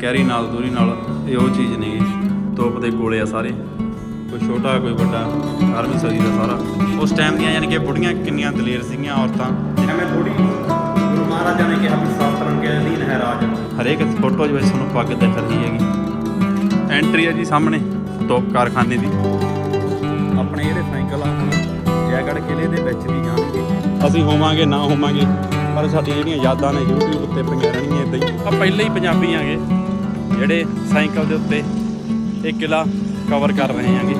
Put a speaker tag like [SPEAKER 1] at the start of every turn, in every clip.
[SPEAKER 1] Carry ਨਾਲ ਦੂਰੀ ਨਾਲ ਇਹ ਉਹ ਚੀਜ਼ ਨਹੀਂ। ਤੋਪ ਦੇ ਗੋਲੇ ਆ ਸਾਰੇ। ਕੋਈ ਛੋਟਾ ਕੋਈ ਵੱਡਾ 18ਵੀਂ ਸਦੀ ਦਾ ਸਾਰਾ। ਉਸ ਟਾਈਮ ਦੀਆਂ ਯਾਨੀ ਕਿ ਬੁੜੀਆਂ ਕਿੰਨੀਆਂ ਦਲੇਰ ਸੀਗੀਆਂ ਔਰਤਾਂ।
[SPEAKER 2] ਐਵੇਂ ਥੋੜੀ ਗੁਰੂ ਮਹਾਰਾਜਾ ਨੇ ਕਿਹਾ ਵੀ ਸਾਸਤਰਨ ਕੇ ਅਧੀਨ ਹੈ ਰਾਜ।
[SPEAKER 1] ਹਰੇਕ ਫੋਟੋ 'ਚ ਵਿੱਚ ਤੁਹਾਨੂੰ ਪੱਗ ਦਿਖ ਰਹੀ ਹੈਗੀ। ਐਂਟਰੀ ਹੈ ਜੀ ਸਾਹਮਣੇ ਤੋਪ ਕਾਰਖਾਨੇ ਦੀ।
[SPEAKER 2] ਆਪਣੇ ਜਿਹੜੇ ਸਾਈਕਲ ਆ ਹੁਣ ਜੈਗੜ ਕਿਲੇ ਦੇ ਵਿੱਚ ਵੀ ਜਾਣਗੇ
[SPEAKER 1] ਅਸੀਂ ਹੋਵਾਂਗੇ ਨਾ ਹੋਵਾਂਗੇ ਪਰ ਸਾਡੀਆਂ ਜਿਹੜੀਆਂ ਯਾਦਾਂ ਨੇ YouTube ਉੱਤੇ ਪਈਆਂ ਰਹਿਣਗੀਆਂ ਇਦਾਂ ਹੀ। ਆ ਪਹਿਲੇ ਹੀ ਪੰਜਾਬੀ ਆਂਗੇ। ਜਿਹੜੇ ਸਾਈਕਲ ਦੇ ਉੱਤੇ ਇਹ ਕਿਲਾ ਕਵਰ ਕਰ ਰਹੇ ਆਂਗੇ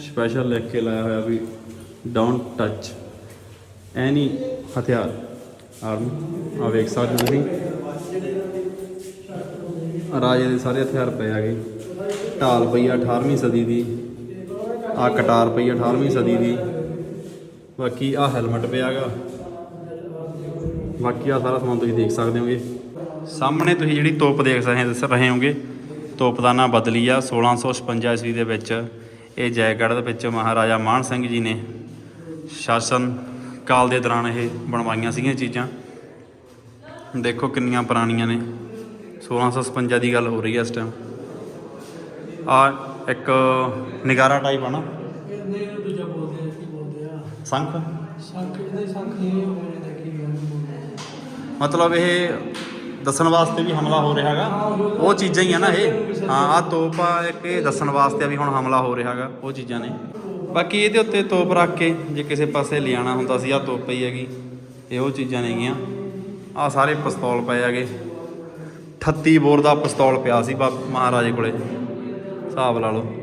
[SPEAKER 1] ਸਪੈਸ਼ਲ ਲਿਖ ਕੇ ਲਾਇਆ ਹੋਇਆ ਵੀ ਡੋਨਟ ਟੱਚ ਐਨੀ ਹਥਿਆਰ। ਆਰਮੀ ਆ ਵੇਖ ਸਕਦੇ ਹੋ ਤੁਸੀਂ। ਰਾਜੇ ਦੇ ਸਾਰੇ ਹਥਿਆਰ ਪਏ ਆਗੇ ਢਾਲ ਪਈ ਆ 18ਵੀਂ ਸਦੀ ਦੀ। ਆ ਕਟਾਰ ਪਈ ਆ 18ਵੀਂ ਸਦੀ ਦੀ। ਬਾਕੀ ਆ ਹੈਲਮਟ ਪਿਆਗਾ ਬਾਕੀ ਆ ਸਾਰਾ ਸਮਾਨ ਤੁਸੀਂ ਦੇਖ ਸਕਦੇ ਹੋਗੇ। ਸਾਹਮਣੇ ਤੁਸੀਂ ਜਿਹੜੀ ਤੋਪ ਦੇਖ ਸਕਦੇ ਦੱਸ ਰਹੇ ਹੋਗੇ ਤੋਪ ਦਾ ਨਾਂ ਬਦਲੀ ਆ 1656 ਈਸਵੀ ਦੇ ਵਿੱਚ। ਇਹ ਜੈਗੜ੍ਹ ਦੇ ਵਿੱਚ ਮਹਾਰਾਜਾ ਮਾਨ ਸਿੰਘ ਜੀ ਨੇ ਸ਼ਾਸਨ ਕਾਲ ਦੇ ਦੌਰਾਨ ਇਹ ਬਣਵਾਈਆਂ ਸੀਗੀਆਂ ਚੀਜ਼ਾਂ। ਦੇਖੋ ਕਿੰਨੀਆਂ ਪੁਰਾਣੀਆਂ ਨੇ। 1656 ਦੀ ਗੱਲ ਹੋ ਰਹੀ ਹੈ ਇਸ ਟਾਈਮ ਆ ਇੱਕ ਨਿਗਾਰਾ ਟਾਈਪ ਆ ਨਾ। ਸੰਖ।
[SPEAKER 3] ਸੰਖ ਇਹਦੇ ਸੰਖ ਆ
[SPEAKER 1] ਮਤਲਬ ਇਹ ਦੱਸਣ ਵਾਸਤੇ ਵੀ ਹਮਲਾ ਹੋ ਰਿਹਾ ਰਿਹਾਗਾ ਉਹ ਚੀਜ਼ਾਂ ਹੀ ਆ ਨਾ ਇਹ। ਹਾਂ ਆ ਤੋਪ ਆ ਇੱਕ, ਇਹ ਦੱਸਣ ਵਾਸਤੇ ਆ ਵੀ ਹੁਣ ਹਮਲਾ ਹੋ ਰਿਹਾ ਹੈਗਾ, ਉਹ ਚੀਜ਼ਾਂ ਨੇ। ਬਾਕੀ ਇਹਦੇ ਉੱਤੇ ਤੋਪ ਰੱਖ ਕੇ, ਜੇ ਕਿਸੇ ਪਾਸੇ ਲਿਆਣਾ ਹੁੰਦਾ ਸੀ ਆ ਤੋਪ ਪਈ ਹੈਗੀ। ਇਹ ਉਹ ਚੀਜ਼ਾਂ ਨੇਗੀਆਂ ਆ ਸਾਰੇ ਪਿਸਤੌਲ ਪਏ ਹੈਗੇ। 38 ਬੋਰ ਦਾ ਪਿਸਤੌਲ ਪਿਆ ਸੀ ਬਾ ਮਹਾਰਾਜੇ ਕੋਲੇ। ਹਿਸਾਬ ਲਾ ਲਓ।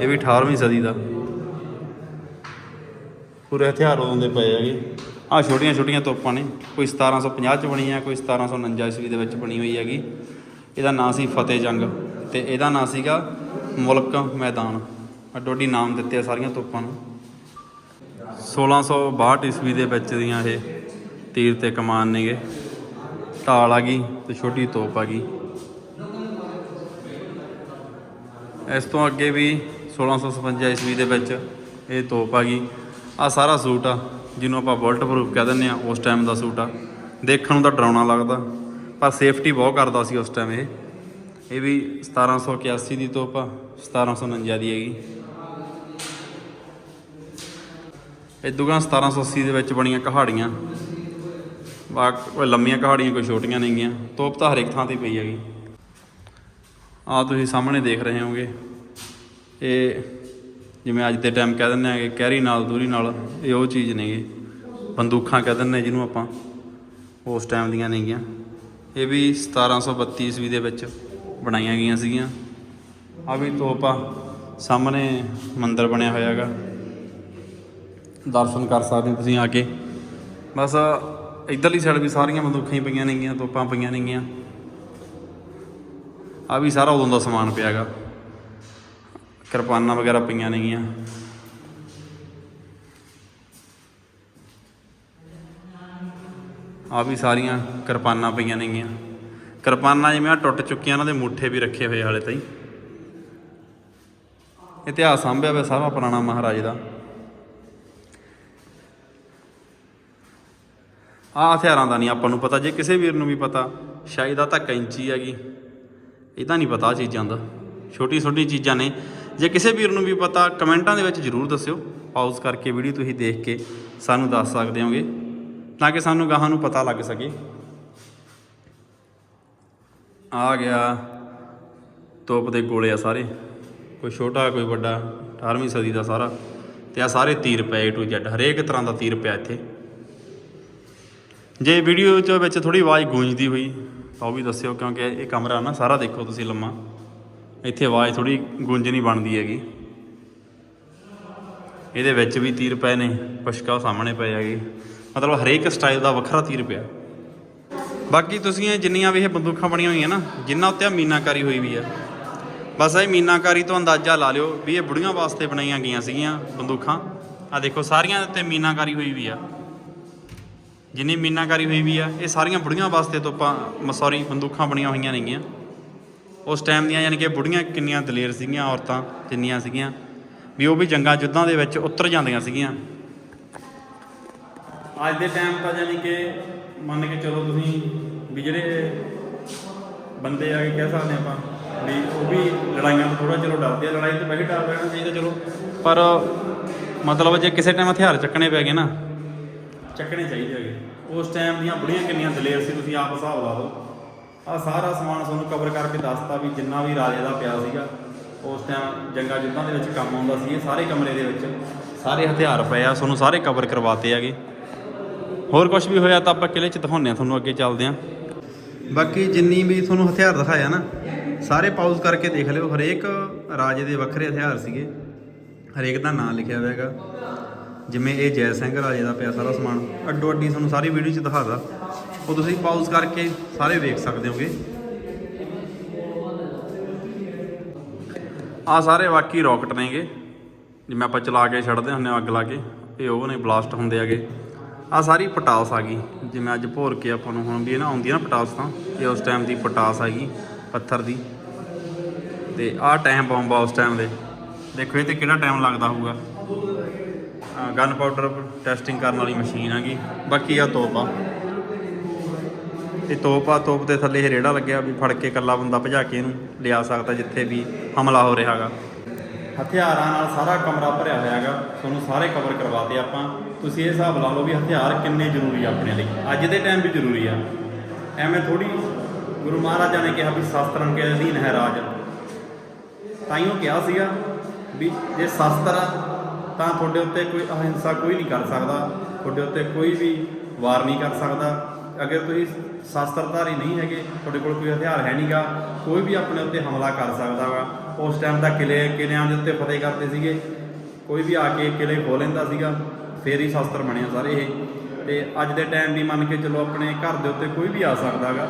[SPEAKER 1] ਇਹ ਵੀ 18ਵੀਂ ਸਦੀ ਦਾ। ਪੂਰੇ ਹਥਿਆਰ ਉਦੋਂ ਪਏ ਹੈਗੇ। ਆ ਛੋਟੀਆਂ ਛੋਟੀਆਂ ਤੋਪਾਂ ਨੇ, ਕੋਈ 1750 ਚ ਬਣੀ ਆ, ਕੋਈ 1749 ਈਸਵੀ ਦੇ ਵਿੱਚ ਬਣੀ ਹੋਈ ਹੈਗੀ। ਇਹਦਾ ਨਾਂ ਸੀ ਫਤਿਹ ਜੰਗ ਤੇ ਇਹਦਾ ਨਾਂ ਸੀਗਾ ਮੁਲਕ ਮੈਦਾਨ। ਅੱਡੋ ਨਾਮ ਦਿੱਤੇ ਆ ਸਾਰੀਆਂ ਤੋਪਾਂ ਨੂੰ। 1662 ਈਸਵੀ ਦੇ ਵਿੱਚ ਦੀਆਂ ਇਹ ਤੀਰ ਤੇ ਕਮਾਨ ਨੇਗੇ। ਢਾਲ ਆ ਗਈ ਤੇ ਛੋਟੀ ਤੋਪ ਆ ਗਈ। ਇਸ ਤੋਂ ਅੱਗੇ ਵੀ 1657 ਈਸਵੀ ਦੇ ਵਿੱਚ ਇਹ ਤੋਪ ਆ ਗਈ। ਆ ਸਾਰਾ ਸੂਟ ਆ। ਜਿਹਨੂੰ ਆਪਾਂ ਬੁਲਟ ਪ੍ਰੂਫ ਕਹਿ ਦਿੰਦੇ ਆ ਉਸ ਟਾਈਮ ਦਾ ਸੂਟ ਆ। ਦੇਖਣ ਨੂੰ ਤਾਂ ਡਰਾਉਣਾ ਲੱਗਦਾ, ਪਰ ਸੇਫਟੀ ਬਹੁਤ ਕਰਦਾ ਸੀ ਉਸ ਟਾਈਮ ਇਹ। ਇਹ ਵੀ 1781 ਦੀ ਤੋਪ ਆ 1749 ਦੀ ਹੈਗੀ। ਇਦੂਗਾ 1780 ਦੇ ਵਿੱਚ ਬਣੀਆਂ ਕਹਾੜੀਆਂ। ਬਾ ਕੋਈ ਲੰਮੀਆਂ ਕਹਾੜੀਆਂ, ਕੋਈ ਛੋਟੀਆਂ ਨੇਗੀਆਂ ਤੋਪ ਤਾਂ ਹਰ ਇੱਕ ਥਾਂ ਤੇ ਪਈ ਹੈਗੀ। ਆ ਤੁਸੀਂ ਸਾਹਮਣੇ ਦੇਖ ਰਹੇ ਹੋਗੇ ਇਹ ਜਿਵੇਂ ਅੱਜ ਦੇ ਟਾਈਮ ਕਹਿ ਦਿੰਦੇ ਆ ਕਿ ਕੈਰੀ ਨਾਲ, ਦੂਰੀ ਨਾਲ, ਇਹ ਉਹ ਚੀਜ਼ ਨੇਗੇ ਬੰਦੂਕਾਂ ਕਹਿ ਦਿੰਦੇ ਜਿਹਨੂੰ ਆਪਾਂ, ਉਸ ਟਾਈਮ ਦੀਆਂ ਨੇਗੀਆਂ ਇਹ ਵੀ 1732 ਈਸਵੀ ਦੇ ਵਿੱਚ ਬਣਾਈਆਂ ਗਈਆਂ ਸੀਗੀਆਂ। ਆ ਵੀ ਤੋਪਾ ਸਾਹਮਣੇ ਮੰਦਿਰ ਬਣਿਆ ਹੋਇਆ ਹੈਗਾ। ਦਰਸ਼ਨ ਕਰ ਸਕਦੇ ਤੁਸੀਂ ਆ ਕੇ। ਬਸ ਇਧਰਲੀ ਸਾਈਡ ਵੀ ਸਾਰੀਆਂ ਬੰਦੂਕਾਂ ਹੀ ਪਈਆਂ ਨੇਗੀਆਂ, ਤੋਪਾਂ ਪਈਆਂ ਨੇਗੀਆਂ। ਆ ਵੀ ਸਾਰਾ ਉਦੋਂ ਦਾ ਸਮਾਨ ਪਿਆ ਹੈਗਾ। ਕਿਰਪਾਨਾਂ ਵਗੈਰਾ ਪਈਆਂ ਨੇਗੀਆਂ। ਆ ਵੀ ਸਾਰੀਆਂ ਕਿਰਪਾਨਾਂ ਪਈਆਂ ਨੇਗੀਆਂ। ਕਿਰਪਾਨਾਂ ਜਿਵੇਂ ਆ ਟੁੱਟ ਚੁੱਕੀਆਂ ਉਹਨਾਂ ਦੇ ਮੁੱਠੇ ਵੀ ਰੱਖੇ ਹੋਏ ਹਾਲੇ ਤਾਈ। ਇਤਿਹਾਸ ਸਾਂਭਿਆ ਹੋਇਆ ਸਾਰਾ ਪੁਰਾਣਾ ਮਹਾਰਾਜ ਦਾ। ਆ ਹਥਿਆਰਾਂ ਦਾ ਨਹੀਂ ਆਪਾਂ ਨੂੰ ਪਤਾ, ਜੇ ਕਿਸੇ ਵੀਰ ਨੂੰ ਵੀ ਪਤਾ, ਸ਼ਾਇਦ ਆ ਤਾਂ ਕੈਂਚੀ ਹੈਗੀ। ਇਹ ਤਾਂ ਨਹੀਂ ਪਤਾ ਆਹ ਚੀਜ਼ਾਂ ਦਾ। ਛੋਟੀ ਛੋਟੀ ਚੀਜ਼ਾਂ ਨੇ। ਜੇ ਕਿਸੇ ਵੀਰ ਨੂੰ ਵੀ ਪਤਾ, ਕਮੈਂਟਾਂ ਦੇ ਵਿੱਚ ਜਰੂਰ ਦੱਸਿਓ। ਪਾਊਜ਼ ਕਰਕੇ ਵੀਡੀਓ ਤੁਸੀਂ ਦੇਖ ਕੇ ਸਾਨੂੰ ਦੱਸ ਸਕਦੇ ਹੋਗੇ, ਤਾਂ ਕਿ ਸਾਨੂੰ ਗਾਹਾਂ ਨੂੰ ਪਤਾ ਲੱਗ ਸਕੇ। ਆ ਗਿਆ ਤੋਪ ਦੇ ਗੋਲੇ ਆ ਸਾਰੇ। ਕੋਈ ਛੋਟਾ, ਕੋਈ ਵੱਡਾ 18ਵੀਂ ਸਦੀ ਦਾ ਸਾਰਾ। ਤੇ ਆ ਸਾਰੇ ਤੀਰ ਪਏ ਟੂ ਜ਼ੈਡ ਹਰੇਕ ਤਰ੍ਹਾਂ ਦਾ ਤੀਰ ਪਿਆ ਇੱਥੇ। ਜੇ ਵੀਡੀਓ ਚ ਵਿੱਚ ਥੋੜੀ ਆਵਾਜ਼ ਗੂੰਜਦੀ ਹੋਈ, ਤਾਂ ਉਹ ਵੀ ਦੱਸਿਓ, ਕਿਉਂਕਿ ਇਹ ਕਮਰਾ ਨਾ, ਸਾਰਾ ਦੇਖੋ ਤੁਸੀਂ ਲੰਮਾ। ਇੱਥੇ ਆਵਾਜ਼ ਥੋੜੀ ਨਹੀਂ ਬਣਦੀ ਹੈਗੀ। ਇਹਦੇ ਵਿੱਚ ਵੀ ਤੀਰ ਪਏ ਨੇ, ਪੁਸ਼ਕਾ ਸਾਹਮਣੇ ਪਏ ਹੈਗੇ। ਮਤਲਬ ਹਰੇਕ ਸਟਾਈਲ ਦਾ ਵੱਖਰਾ ਤੀਰ ਪਿਆ। ਬਾਕੀ ਤੁਸੀਂ ਇਹ ਜਿੰਨੀਆਂ ਵੀ ਇਹ ਬੰਦੂਕਾਂ ਬਣੀਆਂ ਹੋਈਆਂ ਨਾ ਜਿਨ੍ਹਾਂ ਉੱਤੇ ਆ ਮੀਨਾਕਾਰੀ ਹੋਈ ਵੀ ਆ। ਬਸ ਇਹ ਮੀਨਾਕਾਰੀ ਤੋਂ ਅੰਦਾਜ਼ਾ ਲਾ ਲਿਓ ਵੀ ਇਹ ਬੁੜੀਆਂ ਵਾਸਤੇ ਬਣਾਈਆਂ ਗਈਆਂ ਸੀਗੀਆਂ ਬੰਦੂਕਾਂ। ਆ ਦੇਖੋ, ਸਾਰੀਆਂ ਉੱਤੇ ਮੀਨਾਕਾਰੀ ਹੋਈ ਵੀ ਆ। ਜਿੰਨੀ ਮੀਨਾਕਾਰੀ ਹੋਈ ਵੀ ਆ, ਇਹ ਸਾਰੀਆਂ ਬੁੜੀਆਂ ਵਾਸਤੇ ਤੋਂ ਆਪਾਂ ਸੌਰੀ ਬੰਦੂਕਾਂ ਬਣੀਆਂ ਹੋਈਆਂ ਨੇਗੀਆਂ। ਉਸ ਟਾਈਮ ਦੀਆਂ ਯਾਨੀ ਕਿ ਬੁੜੀਆਂ ਕਿੰਨੀਆਂ ਦਲੇਰ ਸੀਗੀਆਂ, ਔਰਤਾਂ ਜਿੰਨੀਆਂ ਸੀਗੀਆਂ, ਵੀ ਉਹ ਵੀ ਜੰਗਾਂ ਯੁੱਧਾਂ ਦੇ ਵਿੱਚ ਉਤਰ ਜਾਂਦੀਆਂ ਸੀਗੀਆਂ। ਅੱਜ ਦੇ ਟਾਈਮ ਤਾਂ ਯਾਨੀ ਕਿ ਮੰਨ ਕੇ ਚਲੋ ਤੁਸੀਂ ਵੀ ਜਿਹੜੇ ਬੰਦੇ ਆ ਕੇ ਕਹਿ ਸਕਦੇ ਆਪਾਂ ਵੀ ਉਹ ਵੀ ਲੜਾਈਆਂ ਤੋਂ ਥੋੜਾ ਚਲੋ ਡਰਦੇ ਆ, ਲੜਾਈ ਤੋਂ ਵੈਸੇ ਡਰ ਰਹਿਣਾ ਚਾਹੀਦਾ ਚਲੋ। ਪਰ ਮਤਲਬ ਜੇ ਕਿਸੇ ਟਾਈਮ ਹਥਿਆਰ ਚੱਕਣੇ ਪੈ ਗਏ ਨਾ, ਚੱਕਣੇ ਚਾਹੀਦੇ ਹੈਗੇ। ਉਸ ਟਾਈਮ ਦੀਆਂ ਬੁੜੀਆਂ ਕਿੰਨੀਆਂ ਦਲੇਰ ਸੀ, ਤੁਸੀਂ ਆਪ ਹਿਸਾਬ ਲਾ ਲਓ। ਆ ਸਾਰਾ ਸਮਾਨ ਤੁਹਾਨੂੰ ਕਵਰ ਕਰਕੇ ਦੱਸਤਾ ਵੀ ਜਿੰਨਾ ਵੀ ਰਾਜੇ ਦਾ ਪਿਆ ਸੀਗਾ, ਉਸ ਟਾਈਮ ਜੰਗਾਂ ਯੁੱਧਾਂ ਦੇ ਵਿੱਚ ਕੰਮ ਆਉਂਦਾ ਸੀ, ਇਹ ਸਾਰੇ ਕਮਰੇ ਦੇ ਵਿੱਚ। ਸਾਰੇ ਹਥਿਆਰ ਪਏ ਆ, ਤੁਹਾਨੂੰ ਸਾਰੇ ਕਵਰ ਕਰਵਾਤੇ ਹੈਗੇ। ਹੋਰ ਕੁਝ ਵੀ ਹੋਇਆ ਤਾਂ ਆਪਾਂ ਕਿਲੇ 'ਚ ਦਿਖਾਉਂਦੇ ਆ ਤੁਹਾਨੂੰ, ਅੱਗੇ ਚੱਲਦੇ ਆ ਬਾਕੀ ਜਿੰਨੀ ਵੀ ਤੁਹਾਨੂੰ ਹਥਿਆਰ ਦਿਖਾਇਆ ਨਾ, ਸਾਰੇ ਪਾਊਜ਼ ਕਰਕੇ ਦੇਖ ਲਿਓ, ਹਰੇਕ ਰਾਜੇ ਦੇ ਵੱਖਰੇ ਹਥਿਆਰ ਸੀਗੇ। ਹਰੇਕ ਦਾ ਨਾਮ ਲਿਖਿਆ ਹੋਇਆ ਹੈਗਾ। ਜਿਵੇਂ ਇਹ ਜੈ ਸਿੰਘ ਰਾਜੇ ਦਾ ਪਿਆ ਸਾਰਾ ਸਮਾਨ। ਅੱਡੋ ਅੱਡੀ ਤੁਹਾਨੂੰ ਸਾਰੀ ਵੀਡੀਓ 'ਚ ਦਿਖਾਦਾ ਉਹ ਤੁਸੀਂ ਪਾਊਜ਼ ਕਰਕੇ ਸਾਰੇ ਵੇਖ ਸਕਦੇ ਹੋਗੇ। ਆ ਸਾਰੇ ਬਾਕੀ ਰਾਕਟ ਨੇਗੇ, ਜਿਵੇਂ ਆਪਾਂ ਚਲਾ ਕੇ ਛੱਡਦੇ ਹੁੰਦੇ ਹਾਂ ਅੱਗ ਲਾ ਕੇ, ਇਹ ਉਹ ਨੇ ਬਲਾਸਟ ਹੁੰਦੇ ਹੈਗੇ। ਆ ਸਾਰੀ ਪਟਾਸ ਆ ਗਈ, ਜਿਵੇਂ ਅੱਜ ਭੋਰ ਕੇ ਆਪਾਂ ਨੂੰ ਹੁਣ ਵੀ ਇਹ ਨਾ ਆਉਂਦੀ ਨਾ ਪਟਾਸ ਤਾਂ, ਇਹ ਉਸ ਟਾਈਮ ਦੀ ਪਟਾਸ ਹੈਗੀ, ਪੱਥਰ ਦੀ। ਤੇ ਆਹ ਟਾਈਮ ਬੰਬ ਆ ਉਸ ਟਾਈਮ ਦੇ। ਦੇਖੋ ਇਹ ਤੇ ਕਿਹੜਾ ਟਾਈਮ ਲੱਗਦਾ ਹੋਊਗਾ। ਗਨ ਪਾਊਡਰ ਟੈਸਟਿੰਗ ਕਰਨ ਵਾਲੀ ਮਸ਼ੀਨ ਹੈਗੀ, ਬਾਕੀ ਆ ਤੋਪ ਆ ਤੋਪ ਆ, ਤੋਪ ਦੇ ਥੱਲੇ ਇਹ ਰੇੜਾ ਲੱਗਿਆ ਵੀ ਫੜ ਕੇ ਇਕੱਲਾ ਬੰਦਾ ਭਜਾ ਕੇ ਇਹਨੂੰ ਲਿਆ ਸਕਦਾ ਜਿੱਥੇ ਵੀ ਹਮਲਾ ਹੋ ਰਿਹਾ ਹੈਗਾ। ਹਥਿਆਰਾਂ ਨਾਲ ਸਾਰਾ ਕਮਰਾ ਭਰਿਆ ਹੋਇਆ ਹੈਗਾ। ਤੁਹਾਨੂੰ ਸਾਰੇ ਕਵਰ ਕਰਵਾਤੇ ਆਪਾਂ। ਤੁਸੀਂ ਇਹ ਹਿਸਾਬ ਲਾ ਲਓ ਵੀ ਹਥਿਆਰ ਕਿੰਨੇ ਜ਼ਰੂਰੀ ਆ ਆਪਣੇ ਲਈ। ਅੱਜ ਦੇ ਟਾਈਮ ਵੀ ਜ਼ਰੂਰੀ ਆ। ਐਵੇਂ ਥੋੜੀ ਗੁਰੂ ਮਹਾਰਾਜਾ ਨੇ ਕਿਹਾ ਵੀ ਸ਼ਾਸਤਰਾਂ ਕੇ ਅਧੀਨ ਹੈ ਰਾਜ। ਤਾਈਓ ਕਿਹਾ ਸੀਗਾ ਵੀ ਜੇ ਸ਼ਾਸਤਰ ਤਾਂ ਤੁਹਾਡੇ ਉੱਤੇ ਕੋਈ ਅਹਿੰਸਾ ਕੋਈ ਨਹੀਂ ਕਰ ਸਕਦਾ। ਤੁਹਾਡੇ ਉੱਤੇ ਕੋਈ ਵੀ ਵਾਰ ਨਹੀਂ ਕਰ ਸਕਦਾ। ਅਗਰ ਤੁਸੀਂ ਸ਼ਾਸਤਰਧਾਰੀ ਨਹੀਂ ਹੈਗੇ, ਤੁਹਾਡੇ ਕੋਲ ਕੋਈ ਹਥਿਆਰ ਹੈ ਨਹੀਂਗਾ ਕੋਈ ਵੀ ਆਪਣੇ ਉੱਤੇ ਹਮਲਾ ਕਰ ਸਕਦਾ ਵਾ। ਉਸ ਟਾਈਮ ਦਾ ਕਿਲੇ, ਕਿਲਿਆਂ ਦੇ ਉੱਤੇ ਫਤਿਹ ਕਰਦੇ ਸੀਗੇ। ਕੋਈ ਵੀ ਆ ਕੇ ਕਿਲੇ ਖੋਹ ਲੈਂਦਾ ਸੀਗਾ, ਫੇਰ ਹੀ ਸ਼ਾਸਤਰ ਬਣਿਆ ਸਾਰੇ ਇਹ। ਤੇ ਅੱਜ ਦੇ ਟਾਈਮ ਵੀ ਮੰਨ ਕੇ ਚਲੋ ਆਪਣੇ ਘਰ ਦੇ ਉੱਤੇ ਕੋਈ ਵੀ ਆ ਸਕਦਾਗਾ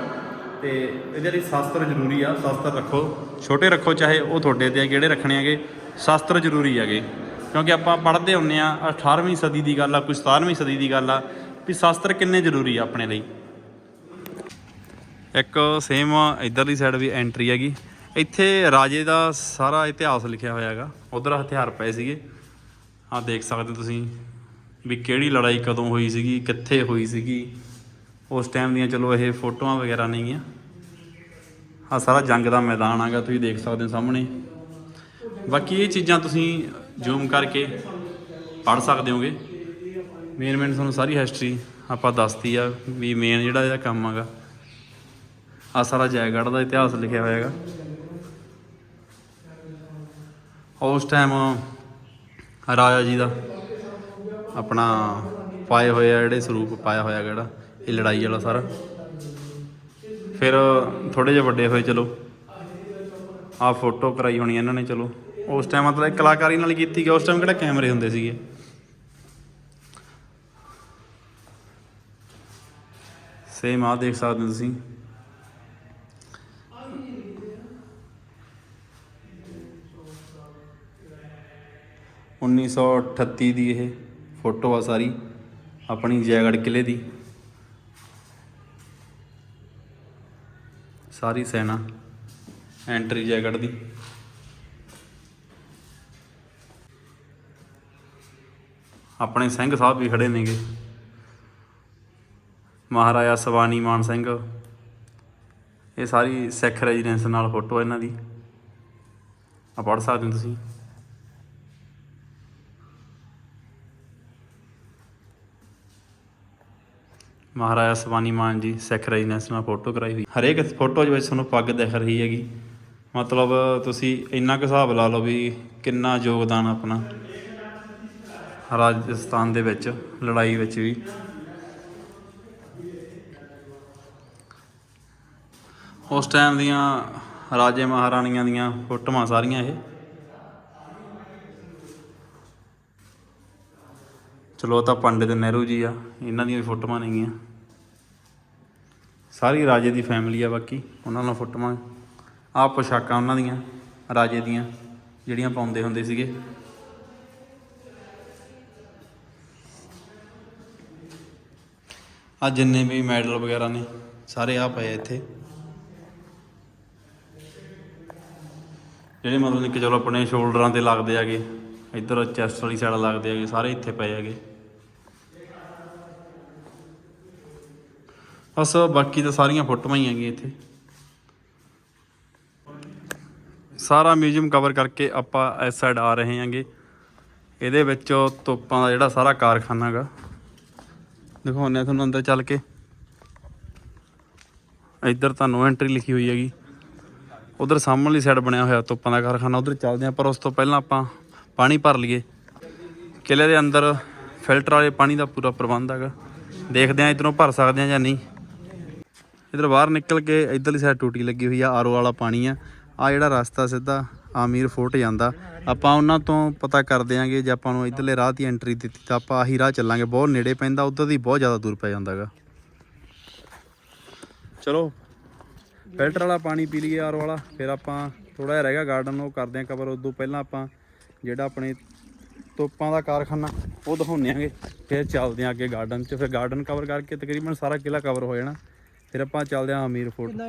[SPEAKER 1] ਤੇ ਇਹਦੇ ਲਈ ਸ਼ਾਸਤਰ ਜ਼ਰੂਰੀ ਆ, ਸ਼ਾਸਤਰ ਰੱਖੋ। ਛੋਟੇ ਰੱਖੋ, ਚਾਹੇ ਉਹ ਤੁਹਾਡੇ ਤੇ ਆ, ਕਿਹੜੇ ਰੱਖਣੇ ਹੈਗੇ, ਸ਼ਾਸਤਰ ਜ਼ਰੂਰੀ ਹੈਗੇ। ਕਿਉਂਕਿ ਆਪਾਂ ਪੜ੍ਹਦੇ ਹੁੰਨੇ ਆ 18ਵੀਂ ਸਦੀ ਦੀ ਗੱਲ ਆ, ਕੋਈ 17ਵੀਂ ਸਦੀ ਦੀ ਗੱਲ ਆ, ਵੀ ਸ਼ਾਸਤਰ ਕਿੰਨੇ ਜ਼ਰੂਰੀ ਆ ਆਪਣੇ ਲਈ। ਇੱਕ ਸੇਮ ਇਧਰਲੀ ਸਾਈਡ ਵੀ ਐਂਟਰੀ ਹੈਗੀ। ਇੱਥੇ ਰਾਜੇ ਦਾ ਸਾਰਾ ਇਤਿਹਾਸ ਲਿਖਿਆ ਹੋਇਆ ਹੈਗਾ। ਉਧਰ ਹਥਿਆਰ ਪਏ ਸੀਗੇ। ਆਹ ਦੇਖ ਸਕਦੇ ਤੁਸੀਂ ਵੀ ਕਿਹੜੀ ਲੜਾਈ ਕਦੋਂ ਹੋਈ ਸੀਗੀ, ਕਿੱਥੇ ਹੋਈ ਸੀਗੀ। ਉਸ ਟਾਈਮ ਦੀਆਂ ਚਲੋ ਇਹ ਫੋਟੋਆਂ ਵਗੈਰਾ ਨਹੀਂ ਗੀਆਂ। ਆ ਸਾਰਾ ਜੰਗ ਦਾ ਮੈਦਾਨ ਆਗਾ ਤੁਸੀਂ ਦੇਖ ਸਕਦੇ ਹੋ ਸਾਹਮਣੇ। ਬਾਕੀ ਇਹ ਚੀਜ਼ਾਂ ਤੁਸੀਂ ਜ਼ੂਮ ਕਰਕੇ ਪੜ੍ਹ ਸਕਦੇ ਹੋਗੇ। ਮੇਨ ਮੇਨ ਤੁਹਾਨੂੰ ਸਾਰੀ ਹਿਸਟਰੀ ਆਪਾਂ ਦੱਸਤੀ ਆ ਵੀ ਮੇਨ ਜਿਹੜਾ ਇਹਦਾ ਕੰਮ ਹੈਗਾ। ਆ ਸਾਰਾ ਜੈਗੜ੍ਹ ਦਾ ਇਤਿਹਾਸ ਲਿਖਿਆ ਹੋਇਆ ਹੈਗਾ। ਉਸ ਟਾਈਮ ਰਾਜਾ ਜੀ ਦਾ ਆਪਣਾ ਪਾਏ ਹੋਏ ਆ ਜਿਹੜੇ ਸਰੂਪ ਪਾਇਆ ਹੋਇਆ ਜਿਹੜਾ, ਇਹ ਲੜਾਈ ਵਾਲਾ ਸਾਰਾ। ਫਿਰ ਥੋੜੇ ਜਿਹਾ ਵੱਡੇ ਹੋਏ ਚਲੋ ਆ ਫੋਟੋ ਕਰਾਈ ਹੋਣੀ ਇਹਨਾਂ ਨੇ, ਚਲੋ। ਉਸ ਟਾਈਮ ਮਤਲਬ ਕਲਾਕਾਰੀ ਨਾਲ ਕੀਤੀ ਗਈ ਉਸ ਟਾਈਮ ਕਿਹੜਾ ਕੈਮਰੇ ਹੁੰਦੇ ਸੀਗੇ? ਸੇਮ ਆ ਦੇਖ ਸਕਦੇ ਹੋ ਤੁਸੀਂ। ਉੱਨੀ ਸੌ ਅਠੱਤੀ ਦੀ ਇਹ ਫੋਟੋ ਆ ਸਾਰੀ, ਆਪਣੀ ਜੈਗੜ ਕਿਲੇ ਦੀ। ਸਾਰੀ ਸੈਨਾ ਐਂਟਰੀ ਜੈਗੜ ਦੀ। ਆਪਣੇ ਸਿੰਘ ਸਾਹਿਬ ਵੀ ਖੜੇ ਨੇਗੇ। ਮਹਾਰਾਜਾ ਸਵਾਨੀ ਮਾਨ ਸਿੰਘ। ਇਹ ਸਾਰੀ ਸਿੱਖ ਰੈਜ਼ੀਡੈਂਸ ਨਾਲ ਫੋਟੋ ਇਹਨਾਂ ਦੀ। ਆ ਪੜ੍ਹ ਸਕਦੇ ਹੋ ਤੁਸੀਂ? ਮਹਾਰਾਜਾ ਸਵਾਨੀ ਮਾਨ ਜੀ, ਸਿੱਖ ਰੈਜ਼ੀਡੈਂਸ ਨਾਲ ਫੋਟੋ ਕਰਾਈ ਹੋਈ। ਹਰੇਕ ਫੋਟੋ ਵਿੱਚ ਤੁਹਾਨੂੰ ਪੱਗ ਦਿਖ ਰਹੀ ਹੈਗੀ। ਮਤਲਬ ਤੁਸੀਂ ਇੰਨਾ ਕੁ ਹਿਸਾਬ ਲਾ ਲਓ ਵੀ ਕਿੰਨਾ ਯੋਗਦਾਨ ਆਪਣਾ ਰਾਜਸਥਾਨ ਦੇ ਵਿੱਚ, ਲੜਾਈ ਵਿੱਚ ਵੀ। ਉਸ ਟਾਈਮ ਦੀਆਂ ਰਾਜੇ ਮਹਾਰਾਣੀਆਂ ਦੀਆਂ ਫੋਟੋਆਂ ਸਾਰੀਆਂ ਇਹ। ਚਲੋ ਤਾਂ ਪੰਡਿਤ ਨਹਿਰੂ ਜੀ ਆ, ਇਹਨਾਂ ਦੀਆਂ ਵੀ ਫੋਟੋਆਂ ਨੇਗੀਆਂ ਸਾਰੀ ਰਾਜੇ ਦੀ ਫੈਮਿਲੀ ਆ ਬਾਕੀ, ਉਹਨਾਂ ਨਾਲ ਫੋਟੋਆਂ। ਆਹ ਪੋਸ਼ਾਕਾਂ ਉਹਨਾਂ ਦੀਆਂ, ਰਾਜੇ ਦੀਆਂ, ਜਿਹੜੀਆਂ ਪਾਉਂਦੇ ਹੁੰਦੇ ਸੀਗੇ। ਆ ਜਿੰਨੇ ਵੀ ਮੈਡਲ ਵਗੈਰਾ ਨੇ, ਸਾਰੇ ਆ ਪਏ ਇੱਥੇ। ਜਿਹੜੇ ਮਤਲਬ ਕਿ ਚਲੋ ਆਪਣੇ ਸ਼ੋਲਡਰਾਂ ਤੇ ਲੱਗਦੇ ਆਗੇ ਇੱਧਰ ਚੈਸਟ ਵਾਲੀ ਸਾਈਡ ਲੱਗਦੇ ਆਗੇ ਸਾਰੇ ਇੱਥੇ ਪਏ ਹੈਗੇ। ਬਸ ਬਾਕੀ ਤਾਂ ਸਾਰੀਆਂ ਫੋਟੋਆਂ ਹੀ ਹੈਗੀਆਂ ਇੱਥੇ। ਸਾਰਾ ਮਿਊਜ਼ੀਅਮ ਕਵਰ ਕਰਕੇ ਆਪਾਂ ਇਸ ਸਾਈਡ ਆ ਰਹੇ ਹਾਂਗੇ। ਇਹਦੇ ਵਿੱਚ ਤੋਪਾਂ ਦਾ ਜਿਹੜਾ ਸਾਰਾ ਕਾਰਖਾਨਾ ਹੈਗਾ ਦਿਖਾਉਂਦੇ ਆ ਤੁਹਾਨੂੰ ਅੰਦਰ ਚੱਲ ਕੇ। ਇੱਧਰ ਤੁਹਾਨੂੰ ਐਂਟਰੀ ਲਿਖੀ ਹੋਈ ਹੈਗੀ। ਉਧਰ ਸਾਹਮਣਲੀ ਸਾਈਡ ਬਣਿਆ ਹੋਇਆ ਤੋਪਾਂ ਦਾ ਕਾਰਖਾਨਾ। ਉਧਰ ਚੱਲਦੇ ਆ ਪਰ ਉਸ ਤੋਂ ਪਹਿਲਾਂ ਆਪਾਂ ਪਾਣੀ ਭਰ ਲਈਏ। ਕਿਲੇ ਦੇ ਅੰਦਰ ਫਿਲਟਰ ਵਾਲੇ ਪਾਣੀ ਦਾ ਪੂਰਾ ਪ੍ਰਬੰਧ ਹੈਗਾ। ਦੇਖਦੇ ਆ ਇਧਰੋਂ ਭਰ ਸਕਦੇ ਆ ਜਾਂ ਨਹੀਂ। ਇਧਰ ਬਾਹਰ ਨਿਕਲ ਕੇ ਇਧਰਲੀ ਸਾਈਡ ਟੂਟੀ ਲੱਗੀ ਹੋਈ ਆ ਆਰਓ ਵਾਲਾ ਪਾਣੀ ਆ। ਆ ਜਿਹੜਾ ਰਸਤਾ ਸਿੱਧਾ ਆਮੀਰ ਫੋਰਟ ਜਾਂਦਾ। ਆਪਾਂ ਉਹਨਾਂ ਤੋਂ ਪਤਾ ਕਰ ਦਿਆਂਗੇ ਜੇ ਆਪਾਂ ਨੂੰ ਇਧਰਲੇ ਰਾਹ ਦੀ ਐਂਟਰੀ ਦਿੱਤੀ ਤਾਂ ਆਪਾਂ ਆਹੀ ਰਾਹ ਚੱਲਾਂਗੇ। ਬਹੁਤ ਨੇੜੇ ਪੈਂਦਾ, ਉਧਰ ਦੀ ਬਹੁਤ ਜ਼ਿਆਦਾ ਦੂਰ ਪੈ ਜਾਂਦਾਗਾ। ਚਲੋ ਫਿਲਟਰ ਵਾਲਾ ਪਾਣੀ ਪੀ ਲਈਏ ਆਰ ਵਾਲਾ, ਫਿਰ ਆਪਾਂ ਥੋੜਾ ਜਿਹਾ ਰਹਿ ਗਿਆ ਗਾਰਡਨ ਉਹ ਕਰਦੇ ਆਂ ਕਵਰ ਉਦੋਂ ਪਹਿਲਾਂ ਆਪਾਂ ਜਿਹੜਾ ਆਪਣੇ ਤੋਪਾਂ ਦਾ ਕਾਰਖਾਨਾ, ਉਹ ਦਿਖਾਉਂਦੇ ਆਂਗੇ। ਫਿਰ ਚੱਲਦੇ ਆਂ ਅੱਗੇ ਗਾਰਡਨ 'ਚ। ਫਿਰ ਗਾਰਡਨ ਕਵਰ ਕਰਕੇ ਤਕਰੀਬਨ ਸਾਰਾ ਕਿਲਾ ਕਵਰ ਹੋ ਜਾਣਾ। ਫਿਰ ਆਪਾਂ ਚੱਲਦੇ ਆਂ ਅਮੀਰ ਫੋਰਟ।
[SPEAKER 3] ਕਿੰਨਾ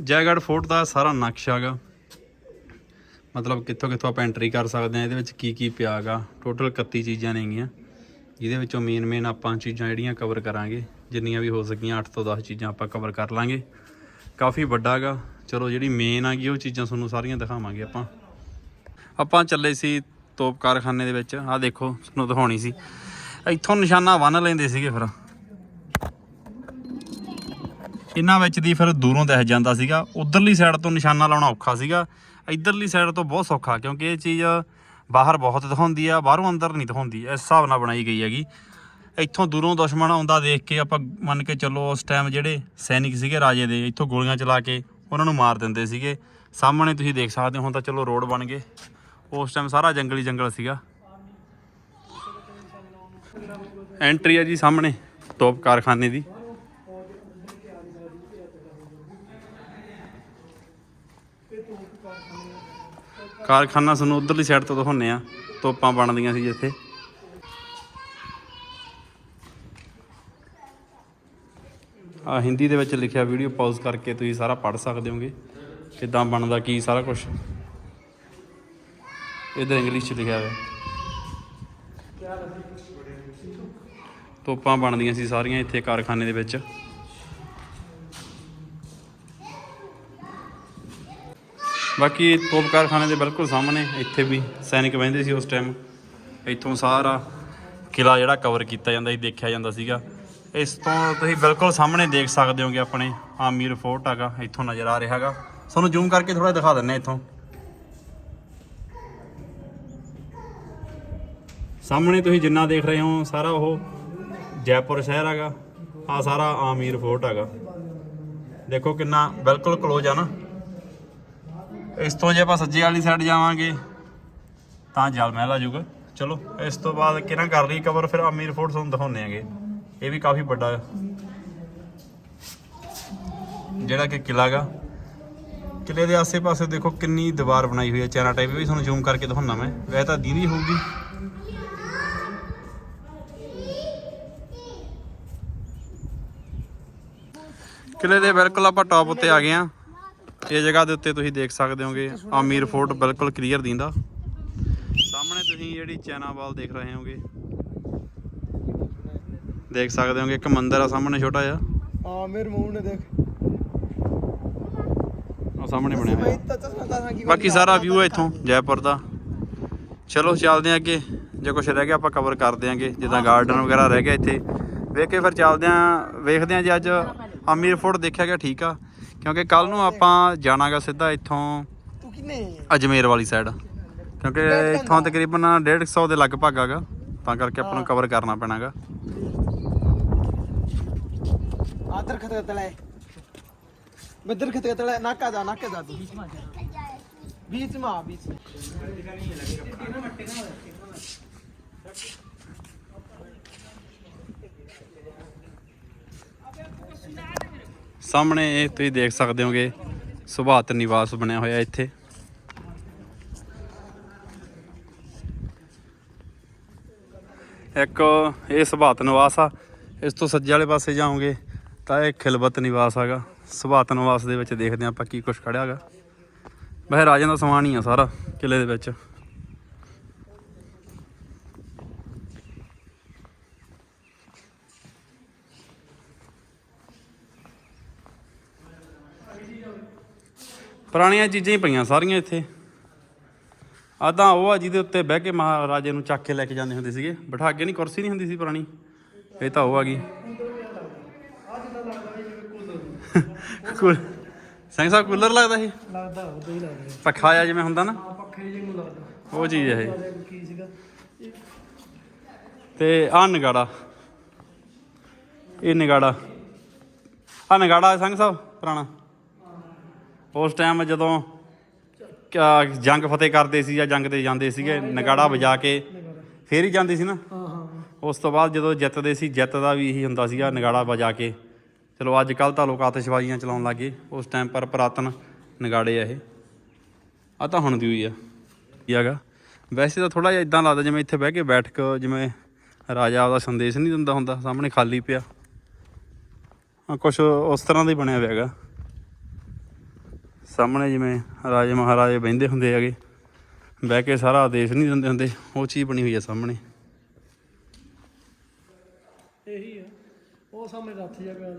[SPEAKER 1] ਜੈਗੜ ਫੋਰਟ ਦਾ ਸਾਰਾ ਨਕਸ਼ਾ ਹੈਗਾ। ਮਤਲਬ ਕਿੱਥੋਂ ਕਿੱਥੋਂ ਆਪਾਂ ਐਂਟਰੀ ਕਰ ਸਕਦੇ ਆ ਇਹਦੇ ਵਿੱਚ ਕੀ ਕੀ ਪਿਆ ਹੈਗਾ। ਟੋਟਲ 31 ਚੀਜ਼ਾਂ ਨੇਗੀਆਂ ਜਿਹਦੇ ਵਿੱਚੋਂ ਮੇਨ ਮੇਨ ਆਪਾਂ ਚੀਜ਼ਾਂ ਜਿਹੜੀਆਂ ਕਵਰ ਕਰਾਂਗੇ, ਜਿੰਨੀਆਂ ਵੀ ਹੋ ਸਕੀਆਂ 8 ਤੋਂ 10 ਚੀਜ਼ਾਂ ਆਪਾਂ ਕਵਰ ਕਰ ਲਾਂਗੇ। ਕਾਫੀ ਵੱਡਾ ਹੈਗਾ। ਚਲੋ ਜਿਹੜੀ ਮੇਨ ਹੈਗੀ, ਉਹ ਚੀਜ਼ਾਂ ਤੁਹਾਨੂੰ ਸਾਰੀਆਂ ਦਿਖਾਵਾਂਗੇ ਆਪਾਂ। ਆਪਾਂ ਚੱਲੇ ਸੀ ਤੋਪ ਕਾਰਖਾਨੇ ਦੇ ਵਿੱਚ। ਆਹ ਦੇਖੋ, ਤੁਹਾਨੂੰ ਦਿਖਾਉਣੀ ਸੀ। ਇੱਥੋਂ ਨਿਸ਼ਾਨਾ ਬੰਨ ਲੈਂਦੇ ਸੀਗੇ ਫਿਰ। ਇਹਨਾਂ ਵਿੱਚ ਦੀ ਫਿਰ ਦੂਰੋਂ ਦਿਖ ਜਾਂਦਾ ਸੀਗਾ। ਉਧਰਲੀ ਸਾਈਡ ਤੋਂ ਨਿਸ਼ਾਨਾ ਲਾਉਣਾ ਔਖਾ ਸੀਗਾ। ਇਧਰਲੀ ਸਾਈਡ ਤੋਂ ਬਹੁਤ ਸੌਖਾ, ਕਿਉਂਕਿ ਇਹ ਚੀਜ਼ ਬਾਹਰ ਬਹੁਤ ਦਿਖਾਉਂਦੀ ਆ, ਬਾਹਰੋਂ ਅੰਦਰ ਨਹੀਂ ਦਿਖਾਉਂਦੀ। ਇਸ ਹਿਸਾਬ ਨਾਲ ਬਣਾਈ ਗਈ ਹੈਗੀ। ਇੱਥੋਂ ਦੂਰੋਂ ਦੁਸ਼ਮਣ ਆਉਂਦਾ ਦੇਖ ਕੇ ਆਪਾਂ ਮੰਨ ਕੇ ਚੱਲੋ ਉਸ ਟਾਈਮ ਜਿਹੜੇ ਸੈਨਿਕ ਸੀਗੇ ਰਾਜੇ ਦੇ, ਇੱਥੋਂ ਗੋਲੀਆਂ ਚਲਾ ਕੇ ਉਹਨਾਂ ਨੂੰ ਮਾਰ ਦਿੰਦੇ ਸੀਗੇ। ਸਾਹਮਣੇ ਤੁਸੀਂ ਦੇਖ ਸਕਦੇ ਹੋ, ਹੁਣ ਤਾਂ ਚਲੋ ਰੋਡ ਬਣ ਗਏ। ਉਸ ਟਾਈਮ ਸਾਰਾ ਜੰਗਲੀ ਜੰਗਲ ਸੀਗਾ। ਐਂਟਰੀ ਆ ਜੀ ਸਾਹਮਣੇ ਤੋਪ ਕਾਰਖਾਨੇ ਦੀ। ਕਾਰਖਾਨਾ ਸਾਨੂੰ ਉਧਰਲੀ ਸਾਈਡ ਤੋਂ ਦਿਖਾਉਂਦੇ ਆ, ਤੋਪਾਂ ਬਣਦੀਆਂ ਸੀ ਜਿੱਥੇ। ਆ ਹਿੰਦੀ ਦੇ ਵਿੱਚ ਲਿਖਿਆ ਵੀਡੀਓ ਪਾਜ਼ ਕਰਕੇ ਤੁਸੀਂ ਸਾਰਾ ਪੜ੍ਹ ਸਕਦੇ ਹੋਗੇ, ਕਿਦਾਂ ਬਣਦਾ, ਕੀ ਸਾਰਾ ਕੁਝ ਇਧਰ ਇੰਗਲਿਸ਼ ਚ ਲਿਖਿਆ ਹੋਇਆ। ਤੋਪਾਂ ਬਣਦੀਆਂ ਸੀ ਸਾਰੀਆਂ ਇੱਥੇ ਕਾਰਖਾਨੇ ਦੇ ਵਿੱਚ। ਬਾਕੀ ਤੋਪਕਾਰਖਾਨੇ ਦੇ ਬਿਲਕੁਲ ਸਾਹਮਣੇ, ਇੱਥੇ ਵੀ ਸੈਨਿਕ ਬਹਿੰਦੇ ਸੀ ਉਸ ਟਾਈਮ ਇੱਥੋਂ ਸਾਰਾ ਕਿਲਾ ਜਿਹੜਾ ਕਵਰ ਕੀਤਾ ਜਾਂਦਾ ਸੀ, ਦੇਖਿਆ ਜਾਂਦਾ ਸੀਗਾ। ਇਸ ਤੋਂ ਤੁਸੀਂ ਬਿਲਕੁਲ ਸਾਹਮਣੇ ਦੇਖ ਸਕਦੇ ਹੋਗੇ ਆਪਣੇ ਆਮੀਰ ਫੋਰਟ ਹੈਗਾ, ਇੱਥੋਂ ਨਜ਼ਰ ਆ ਰਿਹਾ ਹੈਗਾ। ਤੁਹਾਨੂੰ ਜ਼ੂਮ ਕਰਕੇ ਥੋੜਾ ਦਿਖਾ ਦਿੰਨੇ ਇੱਥੋਂ। ਸਾਹਮਣੇ ਤੁਸੀਂ ਜਿੰਨਾ ਦੇਖ ਰਹੇ ਹੋ, ਸਾਰਾ ਉਹ ਜੈਪੁਰ ਸ਼ਹਿਰ ਹੈਗਾ। ਆ ਸਾਰਾ ਆਮੀਰ ਫੋਰਟ ਹੈਗਾ। ਦੇਖੋ ਕਿੰਨਾ ਬਿਲਕੁਲ ਕਲੋਜ਼ ਆ ਨਾ। ਇਸ ਤੋਂ ਜੇ ਆਪਾਂ ਸੱਜੇ ਵਾਲੀ ਸਾਈਡ ਜਾਵਾਂਗੇ, ਤਾਂ ਜਲ ਮਹਿਲ ਆ ਜਾਊਗਾ। ਚਲੋ, ਇਸ ਤੋਂ ਬਾਅਦ ਕਿਹਨਾਂ ਕਰ ਲਈ ਕਵਰ ਫਿਰ ਅਮੀਰ ਫੋਰਟ ਤੁਹਾਨੂੰ ਦਿਖਾਉਂਦੇ ਆਂਗੇ। ਇਹ ਵੀ ਕਾਫੀ ਵੱਡਾ ਹੈ ਜਿਹੜਾ ਕਿ ਕਿਲਾ ਗਾ। ਕਿਲੇ ਦੇ ਆਸੇ-ਪਾਸੇ ਦੇਖੋ ਕਿੰਨੀ ਦੀਵਾਰ ਬਣਾਈ ਹੋਈ ਹੈ, ਚੈਨਾ ਟਾਈਪ ਵੀ ਤੁਹਾਨੂੰ ਜ਼ੂਮ ਕਰਕੇ ਦਿਖਾਉਣਾ ਮੈਂ। ਵੈਸੇ ਤਾਂ ਦੀਦੀ ਹੋਊਗੀ। ਕਿਲੇ ਦੇ ਬਿਲਕੁਲ ਆਪਾਂ ਟਾਪ ਉੱਤੇ ਆ ਗਏ ਆ। ਇਹ ਜਗ੍ਹਾ ਦੇ ਉੱਤੇ ਤੁਸੀਂ ਦੇਖ ਸਕਦੇ ਹੋਗੇ ਆਮੀਰ ਫੋਰਟ ਬਿਲਕੁਲ ਕਲੀਅਰ ਦਿੰਦਾ। ਸਾਹਮਣੇ ਤੁਸੀਂ ਜਿਹੜੀ ਚੈਨਾ ਵਾਲ ਦੇਖ ਰਹੇ ਹੋਗੇ। ਦੇਖ ਸਕਦੇ ਹੋਗੇ ਇੱਕ ਮੰਦਿਰ ਆ ਸਾਹਮਣੇ ਛੋਟਾ ਜਿਹਾ।
[SPEAKER 3] ਹਾਂ ਮੇਰੇ ਮੂੰਹ ਨੇ ਦੇਖ।
[SPEAKER 1] ਉਹ ਸਾਹਮਣੇ ਬਣਿਆ ਹੋਇਆ। ਬਾਕੀ ਸਾਰਾ ਵਿਊ ਹੈ ਇੱਥੋਂ। ਜੈਪੁਰ ਦਾ। ਚਲੋ ਚੱਲਦੇ ਆਂ ਅੱਗੇ। ਜੇ ਕੁਝ ਰਹਿ ਗਿਆ ਆਪਾਂ ਕਵਰ ਕਰ ਦਿਆਂਗੇ। ਜਿੱਦਾਂ ਗਾਰਡਨ ਵਗੈਰਾ ਰਹਿ ਗਿਆ ਇੱਥੇ। ਵੇਖ ਕੇ ਫਿਰ ਚੱਲਦੇ ਆਂ ਵੇਖਦੇ ਆਂ ਜੇ ਅੱਜ ਅਮੀਰ ਫੋਰਟ ਦੇਖਿਆ ਗਿਆ ਠੀਕ ਆ। ਕਿਉਂਕਿ ਕੱਲ ਨੂੰ ਆਪਾਂ ਜਾਣਾਗਾ ਸਿੱਧਾ ਇੱਥੋਂ
[SPEAKER 3] ਤੂੰ ਕਿਨੇ
[SPEAKER 1] ਅਜਮੇਰ ਵਾਲੀ ਸਾਈਡ ਕਿਉਂਕਿ ਇੱਥੋਂ ਤਕਰੀਬਨ 150 ਦੇ ਲਗਭਗ ਹੈਗਾ ਤਾਂ ਕਰਕੇ ਆਪਾਂ ਨੂੰ ਕਵਰ ਕਰਨਾ ਪੈਣਾਗਾ
[SPEAKER 3] ਆਦਰ ਖਤ ਤਲੇ ਬਦਰ ਖਤ ਤਲੇ ਨਾਕਾ ਜਾ ਨਾਕਾ ਜਾ ਤੂੰ बीच में आ बीच में
[SPEAKER 1] ਸਾਹਮਣੇ ਇਹ ਤੁਸੀਂ ਦੇਖ ਸਕਦੇ ਹੋਗੇ ਸੁਭਾਤ ਨਿਵਾਸ ਬਣਿਆ ਹੋਇਆ ਇੱਥੇ। ਇੱਕ ਇਹ ਸੁਭਾਤ ਨਿਵਾਸ ਆ, ਇਸ ਤੋਂ ਸੱਜੇ ਵਾਲੇ ਪਾਸੇ ਜਾਓਗੇ ਤਾਂ ਇਹ ਖਿਲਬਤ ਨਿਵਾਸ ਹੈਗਾ। ਸੁਭਾਤ ਨਿਵਾਸ ਦੇ ਵਿੱਚ ਦੇਖਦੇ ਹਾਂ ਆਪਾਂ ਕੀ ਕੁਝ ਖੜਿਆ ਹੈਗਾ। ਵੈਸੇ ਰਾਜਿਆਂ ਦਾ ਸਮਾਨ ਹੀ ਆ ਸਾਰਾ ਕਿਲੇ ਦੇ ਵਿੱਚ। ਪੁਰਾਣੀਆਂ ਚੀਜ਼ਾਂ ਹੀ ਪਈਆਂ ਸਾਰੀਆਂ ਇੱਥੇ। ਆ ਤਾਂ ਉਹ ਆ ਜਿਹਦੇ ਉੱਤੇ ਬਹਿ ਕੇ ਮਹਾਰਾਜੇ ਨੂੰ ਚੱਕ ਕੇ ਲੈ ਕੇ ਜਾਂਦੇ ਹੁੰਦੇ ਸੀਗੇ। ਬਿਠਾ ਕੇ ਨਹੀਂ ਕੁਰਸੀ ਨਹੀਂ ਹੁੰਦੀ ਸੀ ਪੁਰਾਣੀ। ਇਹ ਤਾਂ ਉਹ ਆ ਗਈ। ਕੂਲ ਸਿੰਘ ਸਾਹਿਬ ਕੂਲਰ ਲੱਗਦਾ ਇਹ?
[SPEAKER 3] ਲੱਗਦਾ ਉਦੋਂ ਹੀ ਲੱਗਦਾ।
[SPEAKER 1] ਪੱਖਾ ਆ ਜਿਵੇਂ ਹੁੰਦਾ ਨਾ।
[SPEAKER 3] ਪੱਖੇ ਜਿਹੇ ਨੂੰ ਲੱਗਦਾ।
[SPEAKER 1] ਉਹ ਚੀਜ਼ ਹੈ ਇਹ।
[SPEAKER 3] ਕੀ ਸੀਗਾ?
[SPEAKER 1] ਤੇ ਆ ਨਗਾੜਾ। ਇਹ ਨਗਾੜਾ। ਆ ਨਗਾੜਾ ਸਿੰਘ ਸਾਹਿਬ ਪੁਰਾਣਾ। ਉਸ ਟਾਈਮ ਜਦੋਂ ਜੰਗ ਫਤਿਹ ਕਰਦੇ ਸੀ ਜਾਂ ਜੰਗ ਤੇ ਜਾਂਦੇ ਸੀਗੇ ਨਗਾੜਾ ਵਜਾ ਕੇ ਫੇਰ ਹੀ ਜਾਂਦੇ ਸੀ ਨਾ?
[SPEAKER 3] ਹਾਂ ਹਾਂ
[SPEAKER 1] ਉਸ ਤੋਂ ਬਾਅਦ ਜਦੋਂ ਜਿੱਤਦੇ ਸੀ ਜਿੱਤ ਦਾ ਵੀ ਇਹੀ ਹੁੰਦਾ ਸੀਗਾ ਨਗਾੜਾ ਵਜਾ ਕੇ। ਚਲੋ ਅੱਜ ਕੱਲ ਤਾਂ ਲੋਕ ਆਤਿਸ਼ਬਾਜ਼ੀਆਂ ਚਲਾਉਣ ਲੱਗੇ ਉਸ ਟਾਈਮ ਪਰ ਪੁਰਾਤਨ ਨਗਾੜੇ ਆ ਇਹ। ਆ ਤਾਂ ਹੁਣ ਦੀ ਹੋਈ ਆ। ਕੀ ਹੈਗਾ? ਵੈਸੇ ਤਾਂ ਥੋੜਾ ਜਿਹਾ ਇਦਾਂ ਲੱਗਦਾ ਜਿਵੇਂ ਇੱਥੇ ਬਹਿ ਕੇ ਬੈਠ ਕੇ ਜਿਵੇਂ ਰਾਜਾ ਆਪਦਾ ਸੰਦੇਸ਼ ਨਹੀਂ ਦਿੰਦਾ ਹੁੰਦਾ ਸਾਹਮਣੇ ਖਾਲੀ ਪਿਆ। ਆ ਕੁਝ ਉਸ ਤਰ੍ਹਾਂ ਦਾ ਹੀ ਬਣਿਆ ਹੋਇਆ ਹੈਗਾ। ਸਾਹਮਣੇ ਜਿਵੇਂ ਰਾਜੇ ਮਹਾਰਾਜੇ ਬਹਿੰਦੇ ਹੁੰਦੇ ਹੈਗੇ ਬਹਿ ਕੇ ਸਾਰਾ ਆਦੇਸ਼ ਨਹੀਂ ਦਿੰਦੇ ਹੁੰਦੇ ਉਹ ਚੀਜ਼ ਬਣੀ ਹੋਈ ਆ ਸਾਹਮਣੇ।
[SPEAKER 3] ਇਹੀ ਆ ਉਹ ਸਾਹਮਣੇ ਰੱਥ ਜਾ ਪਿਆ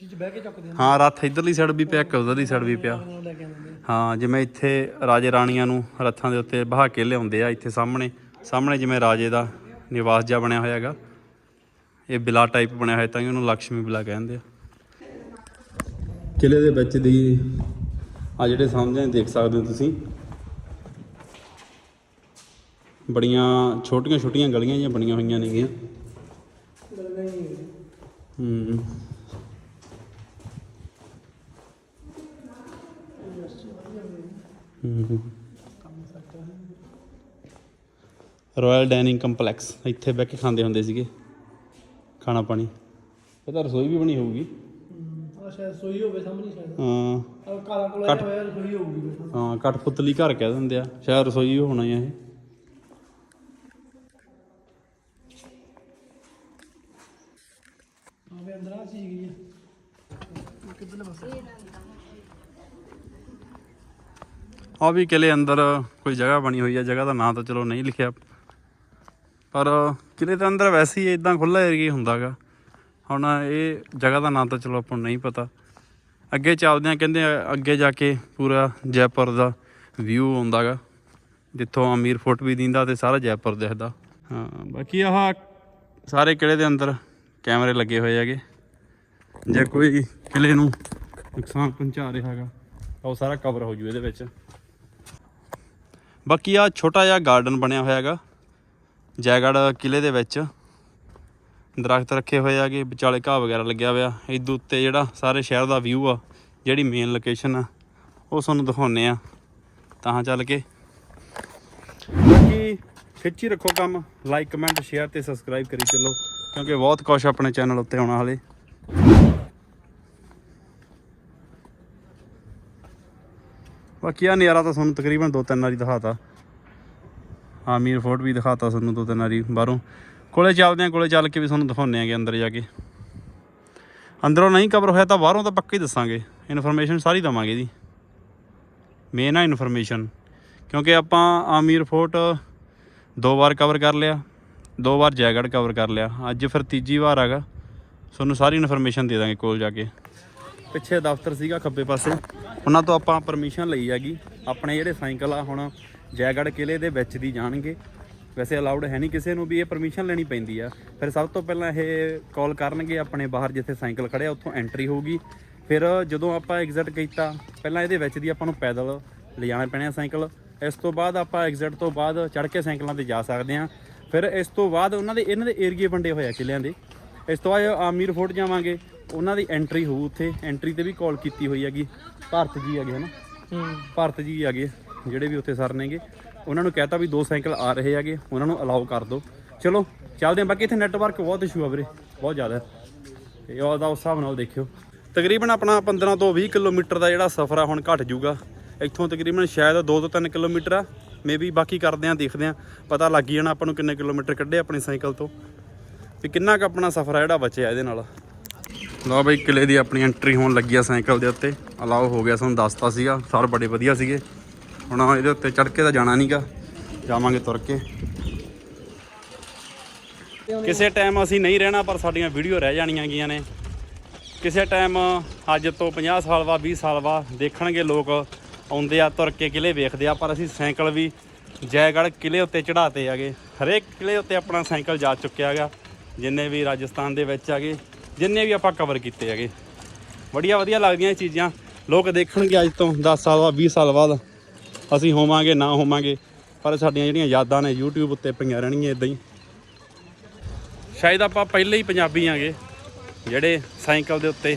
[SPEAKER 3] ਜਿਹ ਚ ਬਹਿ ਕੇ ਚੱਕਦੇ
[SPEAKER 1] ਹਾਂ ਰੱਥ ਇਧਰਲੀ ਸਾਈਡ ਵੀ ਪਿਆ ਇੱਕ ਉਧਰਲੀ ਸਾਈਡ ਵੀ ਪਿਆ।
[SPEAKER 3] ਨੇ ਲੈ ਕੇ ਆਉਂਦੇ
[SPEAKER 1] ਹਾਂ ਜਿਵੇਂ ਇੱਥੇ ਰਾਜੇ ਰਾਣੀਆਂ ਨੂੰ ਰੱਥਾਂ ਦੇ ਉੱਤੇ ਬਹਾ ਕੇ ਲਿਆਉਂਦੇ ਆ ਇੱਥੇ ਸਾਹਮਣੇ। ਸਾਹਮਣੇ ਜਿਵੇਂ ਰਾਜੇ ਦਾ ਨਿਵਾਸ ਜਿਹਾ ਬਣਿਆ ਹੋਇਆ ਹੈਗਾ। ਇਹ ਬਿਲਾ ਟਾਈਪ ਬਣਿਆ ਹੋਇਆ ਤਾਂ ਕਿ ਉਹਨੂੰ ਲక్ష్ਮੀ ਬਿਲਾ ਕਹਿੰਦੇ ਆ। ਕਿਲੇ ਦੇ ਵਿੱਚ ਦੀ ਆ ਜਿਹੜੇ ਸਾਹਮਣੇ ਦੇਖ ਸਕਦੇ ਹੋ ਤੁਸੀਂ। ਬੜੀਆਂ, ਛੋਟੀਆਂ ਛੋਟੀਆਂ ਗਲੀਆਂ ਜਿਹੀਆਂ ਬਣੀਆਂ ਹੋਈਆਂ ਨੇਗੀਆਂ। ਹੂੰ। Royal dining complex. ਇੱਥੇ ਬਹਿ ਕੇ ਖਾਂਦੇ ਹੁੰਦੇ ਸੀਗੇ। ਖਾਣਾ ਪਾਣੀ। ਇਹ ਤਾਂ ਰਸੋਈ ਵੀ ਬਣੀ ਹੋਊਗੀ।
[SPEAKER 3] ਸ਼ਾਇਦ ਸੋਈ ਹੋਵੇ ਸਾਹਮਣੇ ਸ਼ਾਇਦ।
[SPEAKER 1] ਹਾਂ।
[SPEAKER 3] ਆ ਕਾਲਾ ਕੋਲਾ ਜਿਹਾ ਹੋਇਆ ਸੋਈ ਹੋਊਗੀ ਬਸ।
[SPEAKER 1] ਹਾਂ ਕਠਪੁਤਲੀ ਘਰ ਕਹਿ ਦਿੰਦੇ ਆ। ਸ਼ਾਇਦ ਰਸੋਈ ਹੋਣਾ ਹੀ ਆ ਇਹ।
[SPEAKER 3] ਆ ਵੀ ਅੰਦਰ ਆ ਚੀਜ਼ ਗਈ ਆ। ਪਾਸੇ?
[SPEAKER 1] ਆ ਵੀ ਕਿਲੇ ਅੰਦਰ ਕੋਈ ਜਗ੍ਹਾ ਬਣੀ ਹੋਈ ਆ ਜਗ੍ਹਾ ਦਾ ਨਾਂ ਤਾਂ ਚਲੋ ਨਹੀਂ ਲਿਖਿਆ। ਪਰ ਕਿਲੇ ਦੇ ਅੰਦਰ ਵੈਸੇ ਹੀ ਇਦਾਂ ਖੁੱਲਾ ਏਰੀਆ ਹੁੰਦਾਗਾ। ਹੁਣ ਇਹ ਜਗ੍ਹਾ ਦਾ ਨਾਂ ਤਾਂ ਚਲੋ ਆਪਾਂ ਨੂੰ ਨਹੀਂ ਪਤਾ। ਅੱਗੇ ਚੱਲਦੇ ਆ ਕਹਿੰਦੇ ਅੱਗੇ ਜਾ ਕੇ ਪੂਰਾ ਜੈਪੁਰ ਦਾ ਵਿਊ ਆਉਂਦਾਗਾ ਜਿੱਥੋਂ ਅਮੀਰ ਫੋਰਟ ਵੀ ਦਿੰਦਾ ਤੇ ਸਾਰਾ ਜੈਪੁਰ ਦਿਖਦਾ। ਹਾਂ, ਬਾਕੀ ਆਹ ਸਾਰੇ ਕਿਲੇ ਦੇ ਅੰਦਰ ਕੈਮਰੇ ਲੱਗੇ ਹੋਏ ਹੈਗੇ। ਜੇ ਕੋਈ ਕਿਲੇ ਨੂੰ ਨੁਕਸਾਨ ਪਹੁੰਚਾ ਰਿਹਾ ਹੈਗਾ, ਤਾਂ ਉਹ ਸਾਰਾ ਕਵਰ ਹੋ ਜੂ ਇਹਦੇ ਵਿੱਚ। ਬਾਕੀ ਆ ਛੋਟਾ ਜਿਹਾ ਗਾਰਡਨ ਬਣਿਆ ਹੋਇਆ ਹੈਗਾ ਜੈਗੜ ਕਿਲੇ ਦੇ ਵਿੱਚ। ਦਰਖਤ ਰੱਖੇ ਹੋਏ ਹੈਗੇ ਵਿਚਾਲੇ ਘਾਹ ਵਗੈਰਾ ਲੱਗਿਆ ਹੋਇਆ। ਇਦੋਂ ਉੱਤੇ ਜਿਹੜਾ ਸਾਰੇ ਸ਼ਹਿਰ ਦਾ ਵਿਊ ਆ, ਜਿਹੜੀ ਮੇਨ ਲੋਕੇਸ਼ਨ ਆ, ਉਹ ਤੁਹਾਨੂੰ ਦਿਖਾਉਨੇ ਆ। ਤਾਂ ਚੱਲ ਕੇ। ਬਾਕੀ ਖਿੱਚੀ ਰੱਖੋ ਕੰਮ ਲਾਈਕ ਕਮੈਂਟ ਸ਼ੇਅਰ ਤੇ ਸਬਸਕ੍ਰਾਈਬ ਕਰੀ ਚੱਲੋ, ਕਿਉਂਕਿ ਬਹੁਤ ਕੁਝ ਆਪਣੇ ਚੈਨਲ ਉੱਤੇ ਆਉਣਾ ਹਲੇ। ਬਾਕੀ ਆ ਨਜ਼ਾਰਾ ਤਾਂ ਤੁਹਾਨੂੰ ਤਕਰੀਬਨ ਦੋ ਤਿੰਨ ਵਾਰੀ ਦਿਖਾਤਾ। ਹਾਂ, ਮੀਰ ਫੋਰਟ ਵੀ ਦਿਖਾਤਾ ਤੁਹਾਨੂੰ ਦੋ ਤਿੰਨ ਵਾਰੀ ਬਾਹਰੋਂ। ਕੋਲੇ ਚੱਲਦੇ ਆ, ਕੋਲੇ ਚੱਲ ਕੇ ਵੀ ਤੁਹਾਨੂੰ ਦਿਖਾਉਂਦੇ ਆਂਗੇ ਅੰਦਰ ਜਾ ਕੇ। ਅੰਦਰੋਂ ਨਹੀਂ ਕਵਰ ਹੋਇਆ ਤਾਂ ਬਾਹਰੋਂ ਤਾਂ ਪੱਕਾ ਹੀ ਦੱਸਾਂਗੇ। ਇਨਫੋਰਮੇਸ਼ਨ ਸਾਰੀ ਦਵਾਂਗੇ ਜੀ। ਮੇਨ ਆ ਇਨਫੋਰਮੇਸ਼ਨ ਕਿਉਂਕਿ ਆਪਾਂ ਆਮੀਰ ਫੋਰਟ ਦੋ ਵਾਰ ਕਵਰ ਕਰ ਲਿਆ, ਦੋ ਵਾਰ ਜੈਗੜ ਕਵਰ ਕਰ ਲਿਆ। ਅੱਜ ਫਿਰ ਤੀਜੀ ਵਾਰ ਹੈਗਾ। ਤੁਹਾਨੂੰ ਸਾਰੀ ਇਨਫੋਰਮੇਸ਼ਨ ਦੇ ਦਾਂਗੇ ਕੋਲ ਜਾ ਕੇ। ਪਿੱਛੇ ਦਫ਼ਤਰ ਸੀਗਾ ਖੱਬੇ ਪਾਸੇ। ਉਹਨਾਂ ਤੋਂ ਆਪਾਂ ਪਰਮਿਸ਼ਨ ਲਈ ਹੈਗੀ। ਆਪਣੇ ਜਿਹੜੇ ਸਾਈਕਲ ਆ ਹੁਣ ਜੈਗੜ ਕਿਲੇ ਦੇ ਵਿੱਚ ਦੀ ਜਾਣਗੇ। ਵੈਸੇ ਅਲਾਉਡ ਹੈ ਨਹੀਂ ਕਿਸੇ ਨੂੰ ਵੀ ਇਹ ਪਰਮਿਸ਼ਨ ਲੈਣੀ ਪੈਂਦੀ ਆ। ਫਿਰ ਸਭ ਤੋਂ ਪਹਿਲਾਂ ਇਹ ਕਾਲ ਕਰਨਗੇ ਆਪਣੇ ਬਾਹਰ ਜਿੱਥੇ ਸਾਈਕਲ ਖੜਿਆ ਉੱਥੋਂ ਐਂਟਰੀ ਹੋਊਗੀ। ਫਿਰ ਜਦੋਂ ਆਪਾਂ ਐਗਜ਼ਿਟ ਕੀਤਾ ਪਹਿਲਾਂ ਇਹਦੇ ਵਿੱਚ ਦੀ ਆਪਾਂ ਨੂੰ ਪੈਦਲ ਲਿਜਾਣਾ ਪੈਣਾ ਸਾਈਕਲ। ਇਸ ਤੋਂ ਬਾਅਦ ਆਪਾਂ ਐਗਜ਼ਿਟ ਤੋਂ ਬਾਅਦ ਚੜ੍ਹ ਕੇ ਸਾਈਕਲਾਂ ਤੇ ਜਾ ਸਕਦੇ ਹਾਂ। ਫਿਰ ਇਸ ਤੋਂ ਬਾਅਦ ਉਹਨਾਂ ਦੇ ਇਹਨਾਂ ਦੇ ਏਰੀਏ ਵੰਡੇ ਹੋਏ ਆ ਕਿਲਿਆਂ ਦੇ। ਇਸ ਤੋਂ ਬਾਅਦ ਆਮੀਰ ਫੋਰਟ ਜਾਵਾਂਗੇ। ਉਹਨਾਂ ਦੀ ਐਂਟਰੀ ਹੋਊ ਉੱਥੇ। ਐਂਟਰੀ ਤੇ ਵੀ ਕਾਲ ਕੀਤੀ ਹੋਈ ਹੈਗੀ। ਭਾਰਤ ਜੀ ਹੈਗੇ ਹਨਾ? ਭਾਰਤ ਜੀ ਹੈਗੇ ਜਿਹੜੇ ਵੀ ਉੱਥੇ ਸਰ ਨੇਗੇ। ਉਹਨਾਂ ਨੂੰ ਕਹਿਤਾ ਵੀ ਦੋ ਸਾਈਕਲ ਆ ਰਹੇ ਹੈਗੇ, ਉਹਨਾਂ ਨੂੰ ਅਲਾਉ ਕਰ ਦਿਓ। ਚਲੋ, ਚੱਲਦੇ ਹਾਂ। ਬਾਕੀ ਇੱਥੇ ਨੈਟਵਰਕ ਬਹੁਤ ਇਸ਼ੂ ਆ ਵੀਰੇ, ਬਹੁਤ ਜ਼ਿਆਦਾ। ਤੇ ਉਹਦਾ ਉਸ ਹਿਸਾਬ ਨਾਲ ਦੇਖਿਓ। ਤਕਰੀਬਨ ਆਪਣਾ 15 ਤੋਂ 20 ਕਿਲੋਮੀਟਰ ਦਾ ਜਿਹੜਾ ਸਫ਼ਰ ਆ ਹੁਣ ਘਟ ਜਾਊਗਾ। ਇੱਥੋਂ ਤਕਰੀਬਨ ਸ਼ਾਇਦ 2 ਤੋਂ 3 ਕਿਲੋਮੀਟਰ ਆ। ਮੇਬੀ ਬਾਕੀ ਕਰਦੇ ਆਂ ਦੇਖਦੇ ਆਂ ਪਤਾ ਲੱਗ ਜਾਣਾ ਆਪਾਂ ਨੂੰ ਕਿੰਨੇ ਕਿਲੋਮੀਟਰ ਕੱਢੇ ਆਪਣੇ ਸਾਈਕਲ ਤੋਂ। ਵੀ ਕਿੰਨਾ ਕੁ ਆਪਣਾ ਸਫ਼ਰ ਆ ਜਿਹੜਾ ਬਚਿਆ ਇਹਦੇ ਨਾਲ। ਲਓ ਬਈ, ਕਿਲੇ ਦੀ ਆਪਣੀ ਐਂਟਰੀ ਹੋਣ ਲੱਗੀ ਆ ਸਾਈਕਲ ਦੇ ਉੱਤੇ। ਅਲਾਓ ਹੋ ਗਿਆ ਸਾਨੂੰ ਦੱਸਤਾ ਸੀਗਾ। ਸਰ ਬੜੇ ਵਧੀਆ ਸੀਗੇ। ਹੁਣ ਇਹਦੇ ਉੱਤੇ ਚੜ ਕੇ ਤਾਂ ਜਾਣਾ ਨਹੀਂਗਾ ਜਾਵਾਂਗੇ ਤੁਰ ਕੇ। ਕਿਸੇ ਟਾਈਮ ਅਸੀਂ ਨਹੀਂ ਰਹਿਣਾ, ਪਰ ਸਾਡੀਆਂ ਵੀਡੀਓ ਰਹਿ ਜਾਣੀਆਂ ਗਈਆਂ ਨੇ। ਕਿਸੇ ਟਾਈਮ ਅੱਜ ਤੋਂ 50 ਸਾਲ ਬਾਅਦ 20 ਸਾਲ ਬਾਅਦ ਦੇਖਣਗੇ ਲੋਕ, ਆਉਂਦੇ ਆ, ਤੁਰ ਕੇ ਕਿਲੇ ਵੇਖਦੇ ਆ, ਪਰ ਅਸੀਂ ਸਾਈਕਲ ਵੀ ਜੈਗੜ੍ਹ ਕਿਲੇ ਉੱਤੇ ਚੜਾਤੇ ਆਗੇ ਹਰੇਕ ਕਿਲੇ ਉੱਤੇ ਆਪਣਾ ਸਾਈਕਲ ਜਾ ਚੁੱਕਿਆ ਹੈਗਾ, ਜਿੰਨੇ ਵੀ ਰਾਜਸਥਾਨ ਦੇ ਵਿੱਚ ਆਗੇ ਜਿੰਨੇ ਵੀ ਆਪਾਂ ਕਵਰ ਕੀਤੇ ਹੈਗੇ। ਵਧੀਆ ਵਧੀਆ ਲੱਗਦੀਆਂ ਇਹ ਚੀਜ਼ਾਂ। ਲੋਕ ਦੇਖਣਗੇ ਅੱਜ ਤੋਂ 10 ਸਾਲ ਬਾਅਦ 20 ਸਾਲ ਬਾਅਦ। ਅਸੀਂ ਹੋਵਾਂਗੇ, ਨਾ ਹੋਵਾਂਗੇ, ਪਰ ਸਾਡੀਆਂ ਜਿਹੜੀਆਂ ਯਾਦਾਂ ਨੇ YouTube ਉੱਤੇ ਪਈਆਂ ਰਹਿਣਗੀਆਂ ਇਦਾਂ ਹੀ। ਸ਼ਾਇਦ ਆਪਾਂ ਪਹਿਲੇ ਹੀ ਪੰਜਾਬੀ ਆਂਗੇ, ਜਿਹੜੇ ਸਾਈਕਲ ਦੇ ਉੱਤੇ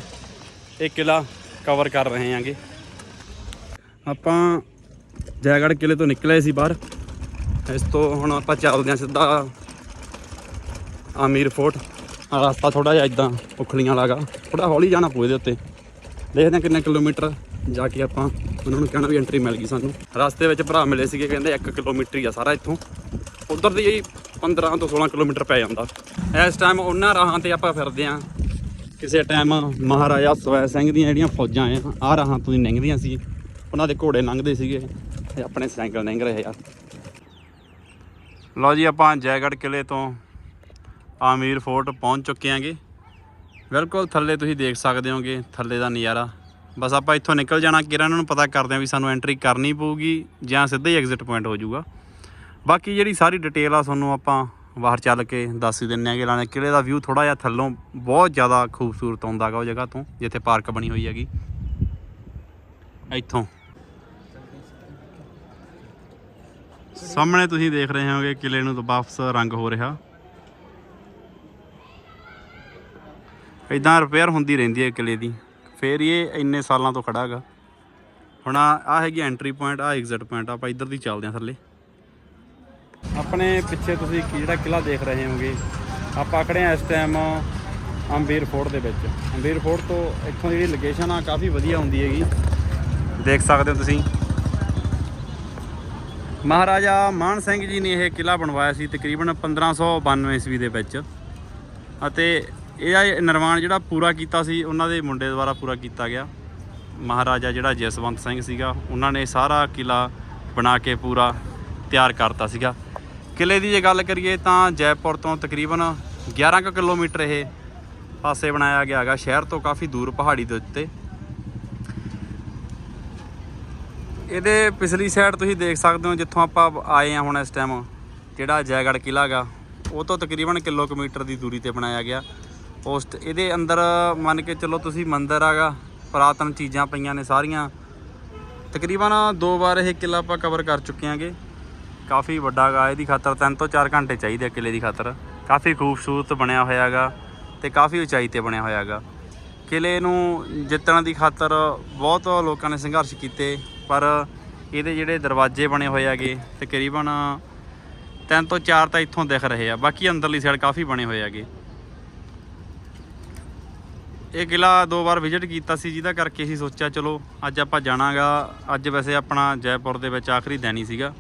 [SPEAKER 1] ਇਹ ਕਿਲਾ ਕਵਰ ਕਰ ਰਹੇ ਆਂਗੇ। ਆਪਾਂ ਜੈਗੜ ਕਿਲੇ ਤੋਂ ਨਿਕਲੇ ਸੀ ਬਾਹਰ। ਇਸ ਤੋਂ ਹੁਣ ਆਪਾਂ ਚੱਲਦੇ ਹਾਂ ਸਿੱਧਾ ਆਮੀਰ ਫੋਰਟ ਰਸਤਾ ਥੋੜਾ ਜਿਹਾ ਇਦਾਂ ਉਖਲੀਆਂ ਵਾਲਾਗਾ ਥੋੜਾ ਹੌਲੀ ਜਾਣਾ ਪਊ ਇਹਦੇ ਉੱਤੇ। ਦੇਖਦੇ ਹਾਂ ਕਿੰਨੇ ਕਿਲੋਮੀਟਰ ਜਾ ਕੇ ਆਪਾਂ ਉਹਨਾਂ ਨੂੰ ਕਹਿਣਾ ਵੀ ਐਂਟਰੀ ਮਿਲ ਗਈ ਸਾਨੂੰ। ਰਸਤੇ ਵਿੱਚ ਭਰਾ ਮਿਲੇ ਸੀਗੇ, ਕਹਿੰਦੇ 1 ਕਿਲੋਮੀਟਰ ਹੀ ਆ ਸਾਰਾ ਇੱਥੋਂ। ਉਧਰ ਦੀ ਜੀ 15 ਤੋਂ 16 ਕਿਲੋਮੀਟਰ ਪੈ ਜਾਂਦਾ। ਇਸ ਟਾਈਮ ਉਹਨਾਂ ਰਾਹਾਂ ਤੇ ਆਪਾਂ ਫਿਰਦੇ ਆਂ। ਕਿਸੇ ਟਾਈਮ ਮਹਾਰਾਜਾ ਸਵੈ ਸਿੰਘ ਦੀਆਂ ਜਿਹੜੀਆਂ ਫੌਜਾਂ ਆ, ਆਹ ਰਾਹਾਂ ਤੋਂ ਹੀ ਲੰਘਦੀਆਂ ਸੀ। ਉਹਨਾਂ ਦੇ ਘੋੜੇ ਲੰਘਦੇ ਸੀਗੇ ਤੇ ਆਪਣੇ ਸਾਈਕਲ ਲੰਘ ਰਹੇ ਆ। ਲਓ ਜੀ, ਆਪਾਂ ਜੈਗੜ ਕਿਲੇ ਤੋਂ ਆਮੀਰ ਫੋਰਟ ਪਹੁੰਚ ਚੁੱਕੇ ਆਂਗੇ। ਬਿਲਕੁਲ ਥੱਲੇ ਤੁਸੀਂ ਦੇਖ ਸਕਦੇ ਹੋਗੇ, ਥੱਲੇ ਦਾ ਨਜ਼ਾਰਾ। ਬਸ ਆਪਾਂ ਇੱਥੋਂ ਨਿਕਲ ਜਾਣਾ, ਕਿਰਨ ਨੂੰ ਪਤਾ ਕਰਦੇ ਆਂ ਵੀ ਸਾਨੂੰ ਐਂਟਰੀ ਕਰਨੀ ਪਊਗੀ ਜਾਂ ਸਿੱਧਾ ਹੀ ਐਗਜ਼ਿਟ ਪੁਆਇੰਟ ਹੋ ਜਾਊਗਾ। ਬਾਕੀ ਜਿਹੜੀ ਸਾਰੀ ਡਿਟੇਲ ਆ, ਤੁਹਾਨੂੰ ਆਪਾਂ ਬਾਹਰ ਚੱਲ ਕੇ ਦੱਸ ਹੀ ਦਿੰਨੇ ਆਂਗੇ ਲਾਣੇ ਕਿਲੇ ਦਾ ਵਿਊ ਥੋੜਾ ਜਿਹਾ ਥੱਲੋਂ ਬਹੁਤ ਜ਼ਿਆਦਾ ਖੂਬਸੂਰਤ ਆਉਂਦਾ ਹੈਗਾ ਉਹ ਜਗ੍ਹਾ ਤੋਂ, ਜਿੱਥੇ ਪਾਰਕ ਬਣੀ ਹੋਈ ਹੈਗੀ। ਇੱਥੋਂ। ਸਾਹਮਣੇ ਤੁਸੀਂ ਦੇਖ ਰਹੇ ਹੋਗੇ, ਕਿਲੇ ਨੂੰ ਵਾਪਸ ਰੰਗ ਹੋ ਰਿਹਾ। ਇਦਾਂ ਰਿਪੇਅਰ ਹੁੰਦੀ ਰਹਿੰਦੀ ਹੈ ਕਿਲੇ ਦੀ। ਫੇਰ ਇਹ ਇੰਨੇ ਸਾਲਾਂ ਤੋਂ ਖੜਾ ਹੈਗਾ। ਹੁਣ ਆ ਹੈਗੀ ਐਂਟਰੀ ਪੁਆਇੰਟ ਆ ਐਗਜ਼ਿਟ ਪੁਆਇੰਟ ਆਪਾਂ ਇੱਧਰ ਦੀ ਚੱਲਦੇ ਹਾਂ ਥੱਲੇ। ਆਪਣੇ ਪਿੱਛੇ ਤੁਸੀਂ ਕੀ ਜਿਹੜਾ ਕਿਲਾ ਦੇਖ ਰਹੇ ਹੋਗੇ ਆਪਾਂ ਖੜੇ ਆ ਇਸ ਟਾਈਮ ਅੰਬੀਰ ਫੋਰਟ ਦੇ ਵਿੱਚ। ਅੰਬੀਰ ਫੋਰਟ ਤੋਂ ਇੱਥੋਂ ਦੀ ਜਿਹੜੀ ਲੋਕੇਸ਼ਨ ਆ, ਕਾਫੀ ਵਧੀਆ ਹੁੰਦੀ ਹੈਗੀ। ਦੇਖ ਸਕਦੇ ਹੋ ਤੁਸੀਂ। ਮਹਾਰਾਜਾ ਮਾਨ ਸਿੰਘ ਜੀ ਨੇ ਇਹ ਕਿਲਾ ਬਣਵਾਇਆ ਸੀ ਤਕਰੀਬਨ 1592 ਈਸਵੀ ਦੇ ਵਿੱਚ। ਅਤੇ ਇਹ ਨਿਰਮਾਣ ਜਿਹੜਾ ਪੂਰਾ ਕੀਤਾ ਸੀ, ਉਹਨਾਂ ਦੇ ਮੁੰਡੇ ਦੁਆਰਾ ਪੂਰਾ ਕੀਤਾ ਗਿਆ। ਮਹਾਰਾਜਾ ਜਿਹੜਾ ਜਸਵੰਤ ਸਿੰਘ ਸੀਗਾ, ਉਹਨਾਂ ਨੇ ਸਾਰਾ ਕਿਲਾ ਬਣਾ ਕੇ ਪੂਰਾ ਤਿਆਰ ਕਰਤਾ ਸੀਗਾ। ਕਿਲੇ ਦੀ ਜੇ ਗੱਲ ਕਰੀਏ ਤਾਂ ਜੈਪੁਰ ਤੋਂ ਤਕਰੀਬਨ 11 ਕੁ ਕਿਲੋਮੀਟਰ ਇਹ ਪਾਸੇ ਬਣਾਇਆ ਗਿਆ ਹੈਗਾ, ਸ਼ਹਿਰ ਤੋਂ ਕਾਫੀ ਦੂਰ ਪਹਾੜੀ ਦੇ ਉੱਤੇ। ਇਹਦੇ ਪਿਛਲੀ ਸਾਈਡ ਤੁਸੀਂ ਦੇਖ ਸਕਦੇ ਹੋ, ਜਿੱਥੋਂ ਆਪਾਂ ਆਏ ਆ ਹੁਣ ਇਸ ਟਾਈਮ ਜਿਹੜਾ ਜੈਗੜ ਕਿਲਾ ਗਾ ਉਹ ਤੋਂ ਤਕਰੀਬਨ ਕਿਲੋਮੀਟਰ ਦੀ ਦੂਰੀ ਤੇ ਬਣਾਇਆ ਗਿਆ। ਪੋਸਟ ਇਹਦੇ ਅੰਦਰ ਮੰਨ ਕੇ ਚੱਲੋ ਤੁਸੀਂ ਮੰਦਿਰ ਆਗਾ ਪੁਰਾਤਨ ਚੀਜ਼ਾਂ ਪਈਆਂ ਨੇ ਸਾਰੀਆਂ। ਤਕਰੀਬਨ ਦੋ ਵਾਰ ਇਹ ਕਿਲਾ ਆਪਾਂ ਕਵਰ ਕਰ ਚੁੱਕੇ ਆਂਗੇ ਕਾਫੀ ਵੱਡਾ ਗਾ ਇਹਦੀ ਖਾਤਰ ਤਿੰਨ ਤੋਂ 4 ਘੰਟੇ ਚਾਹੀਦੇ ਆ ਕਿਲੇ ਦੀ ਖਾਤਰ। ਕਾਫੀ ਖੂਬਸੂਰਤ ਬਣਿਆ ਹੋਇਆ ਹੈਗਾ ਤੇ ਕਾਫੀ ਉਚਾਈ ਤੇ ਬਣਿਆ ਹੋਇਆ ਹੈਗਾ। ਕਿਲੇ ਨੂੰ ਜਿੱਤਣ ਦੀ ਖਾਤਰ ਬਹੁਤ ਲੋਕਾਂ ਨੇ ਸੰਘਰਸ਼ ਕੀਤੇ, ਪਰ ਇਹਦੇ ਜਿਹੜੇ ਦਰਵਾਜ਼ੇ ਬਣੇ ਹੋਏ ਹੈਗੇ, ਤਕਰੀਬਨ ਤਿੰਨ ਤੋਂ ਚਾਰ ਤਾਂ ਇੱਥੋਂ ਦਿਖ ਰਹੇ ਆ। ਬਾਕੀ ਅੰਦਰਲੀ ਸਾਈਡ ਕਾਫੀ ਬਣੇ ਹੋਏ ਹੈਗੇ। ਇਹ ਕਿਲਾ ਦੋ ਵਾਰ ਵਿਜ਼ਿਟ ਕੀਤਾ ਸੀ, ਜਿਹਦਾ ਕਰਕੇ ਅਸੀਂ ਸੋਚਿਆ, ਚਲੋ, ਅੱਜ ਆਪਾਂ ਜਾਣਾਗਾ। ਅੱਜ ਵੈਸੇ ਆਪਣਾ ਜੈਪੁਰ ਦੇ ਵਿੱਚ ਆਖਰੀ ਦਿਨ ਹੀ ਸੀਗਾ।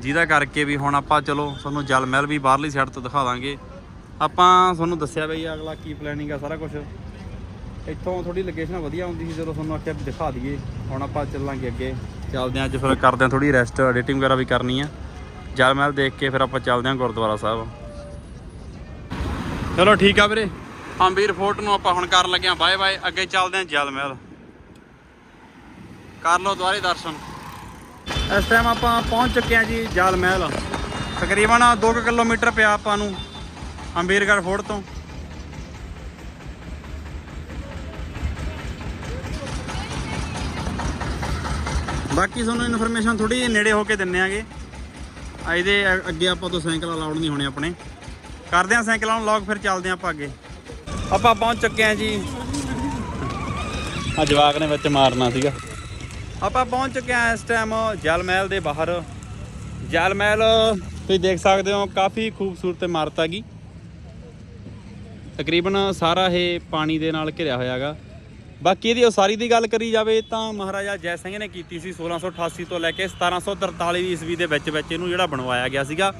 [SPEAKER 1] ਜਿਹਦਾ ਕਰਕੇ ਵੀ ਹੁਣ ਆਪਾਂ, ਚਲੋ, ਤੁਹਾਨੂੰ ਜਲ ਮਹਿਲ ਵੀ ਬਾਹਰਲੀ ਸਾਈਡ ਤੋਂ ਦਿਖਾ ਦਾਂਗੇ। ਆਪਾਂ ਤੁਹਾਨੂੰ ਦੱਸਿਆ ਬਈ, ਅਗਲਾ ਕੀ ਪਲੈਨਿੰਗ ਆ, ਸਾਰਾ ਕੁਝ ਇੱਥੋਂ ਥੋੜੀ ਲੋਕੇਸ਼ਨ ਵਧੀਆ ਹੁੰਦੀ ਸੀ, ਜਦੋਂ ਤੁਹਾਨੂੰ ਆਖਿਆ ਦਿਖਾ ਦਈਏ। ਹੁਣ ਆਪਾਂ ਚੱਲਾਂਗੇ ਅੱਗੇ। ਚੱਲਦੇ ਹਾਂ ਅੱਜ ਫਿਰ ਕਰਦੇ ਹਾਂ ਥੋੜੀ ਰੈਸਟ ਐਡੀਟਿੰਗ ਵਗੈਰਾ ਵੀ ਕਰਨੀ ਆ। ਜਲ ਮਹਿਲ ਦੇਖ ਕੇ ਫਿਰ ਆਪਾਂ ਚੱਲਦੇ ਹਾਂ ਗੁਰਦੁਆਰਾ ਸਾਹਿਬ। ਚਲੋ, ਠੀਕ ਆ ਵੀਰੇ। ਅੰਬੀਰ ਫੋਰਟ ਨੂੰ ਆਪਾਂ ਹੁਣ ਕਰਨ ਲੱਗੇ ਆ ਬਾਏ ਬਾਏ, ਅੱਗੇ ਚੱਲਦੇ ਹਾਂ ਜਲ ਮਹਿਲ। ਕਰ ਲਓ ਦੁਆਰੇ ਦਰਸ਼ਨ। ਇਸ ਟਾਈਮ ਆਪਾਂ ਪਹੁੰਚ ਚੁੱਕੇ ਹਾਂ ਜੀ ਜਲ ਮਹਿਲ। ਤਕਰੀਬਨ 2 ਕਿਲੋਮੀਟਰ ਪਿਆ ਆਪਾਂ ਨੂੰ ਅੰਬੀਰਗੜ੍ਹ ਫੋਰਟ ਤੋਂ। ਬਾਕੀ ਤੁਹਾਨੂੰ ਇਨਫੋਰਮੇਸ਼ਨ ਥੋੜੀ ਜਿਹੀ ਨੇੜੇ ਹੋ ਕੇ ਦਿੰਨੇ ਆਗੇ। ਇਹਦੇ ਅੱਗੇ ਆਪਾਂ ਤੋਂ ਸਾਈਕਲ ਅਲਾਉਡ ਨਹੀਂ ਹੋਣੇ ਆਪਣੇ। ਕਰਦੇ ਆ ਸਾਈਕਲਾਂ ਨੂੰ ਲੌਕ ਫਿਰ ਚੱਲਦੇ ਆ ਆਪਾਂ ਅੱਗੇ। ਆਪਾਂ ਪਹੁੰਚ ਚੁੱਕੇ ਆ ਜੀ। ਆ ਜਵਾਕ ਨੇ ਵਿੱਚ ਮਾਰਨਾ ਸੀਗਾ। ਆਪਾਂ ਪਹੁੰਚ ਚੁੱਕੇ ਆ ਇਸ ਟਾਈਮ ਜਲ ਮਹਿਲ ਦੇ ਬਾਹਰ। ਜਲ ਮਹਿਲ ਤੁਸੀਂ ਦੇਖ ਸਕਦੇ ਹੋ ਕਾਫੀ ਖੂਬਸੂਰਤ ਇਮਾਰਤ ਹੈਗੀ। ਤਕਰੀਬਨ ਸਾਰਾ ਇਹ ਪਾਣੀ ਦੇ ਨਾਲ ਘਿਰਿਆ ਹੋਇਆ ਹੈਗਾ। ਬਾਕੀ ਇਹਦੀ ਉਸਾਰੀ ਦੀ ਗੱਲ ਕਰੀ ਜਾਵੇ ਤਾਂ ਮਹਾਰਾਜਾ ਜੈ ਸਿੰਘ ਨੇ ਕੀਤੀ ਸੀ 1688 ਤੋਂ ਲੈ ਕੇ 1743 ਈਸਵੀ ਦੇ ਵਿੱਚ ਵਿੱਚ ਇਹਨੂੰ ਜਿਹੜਾ ਬਣਵਾਇਆ ਗਿਆ ਸੀਗਾ।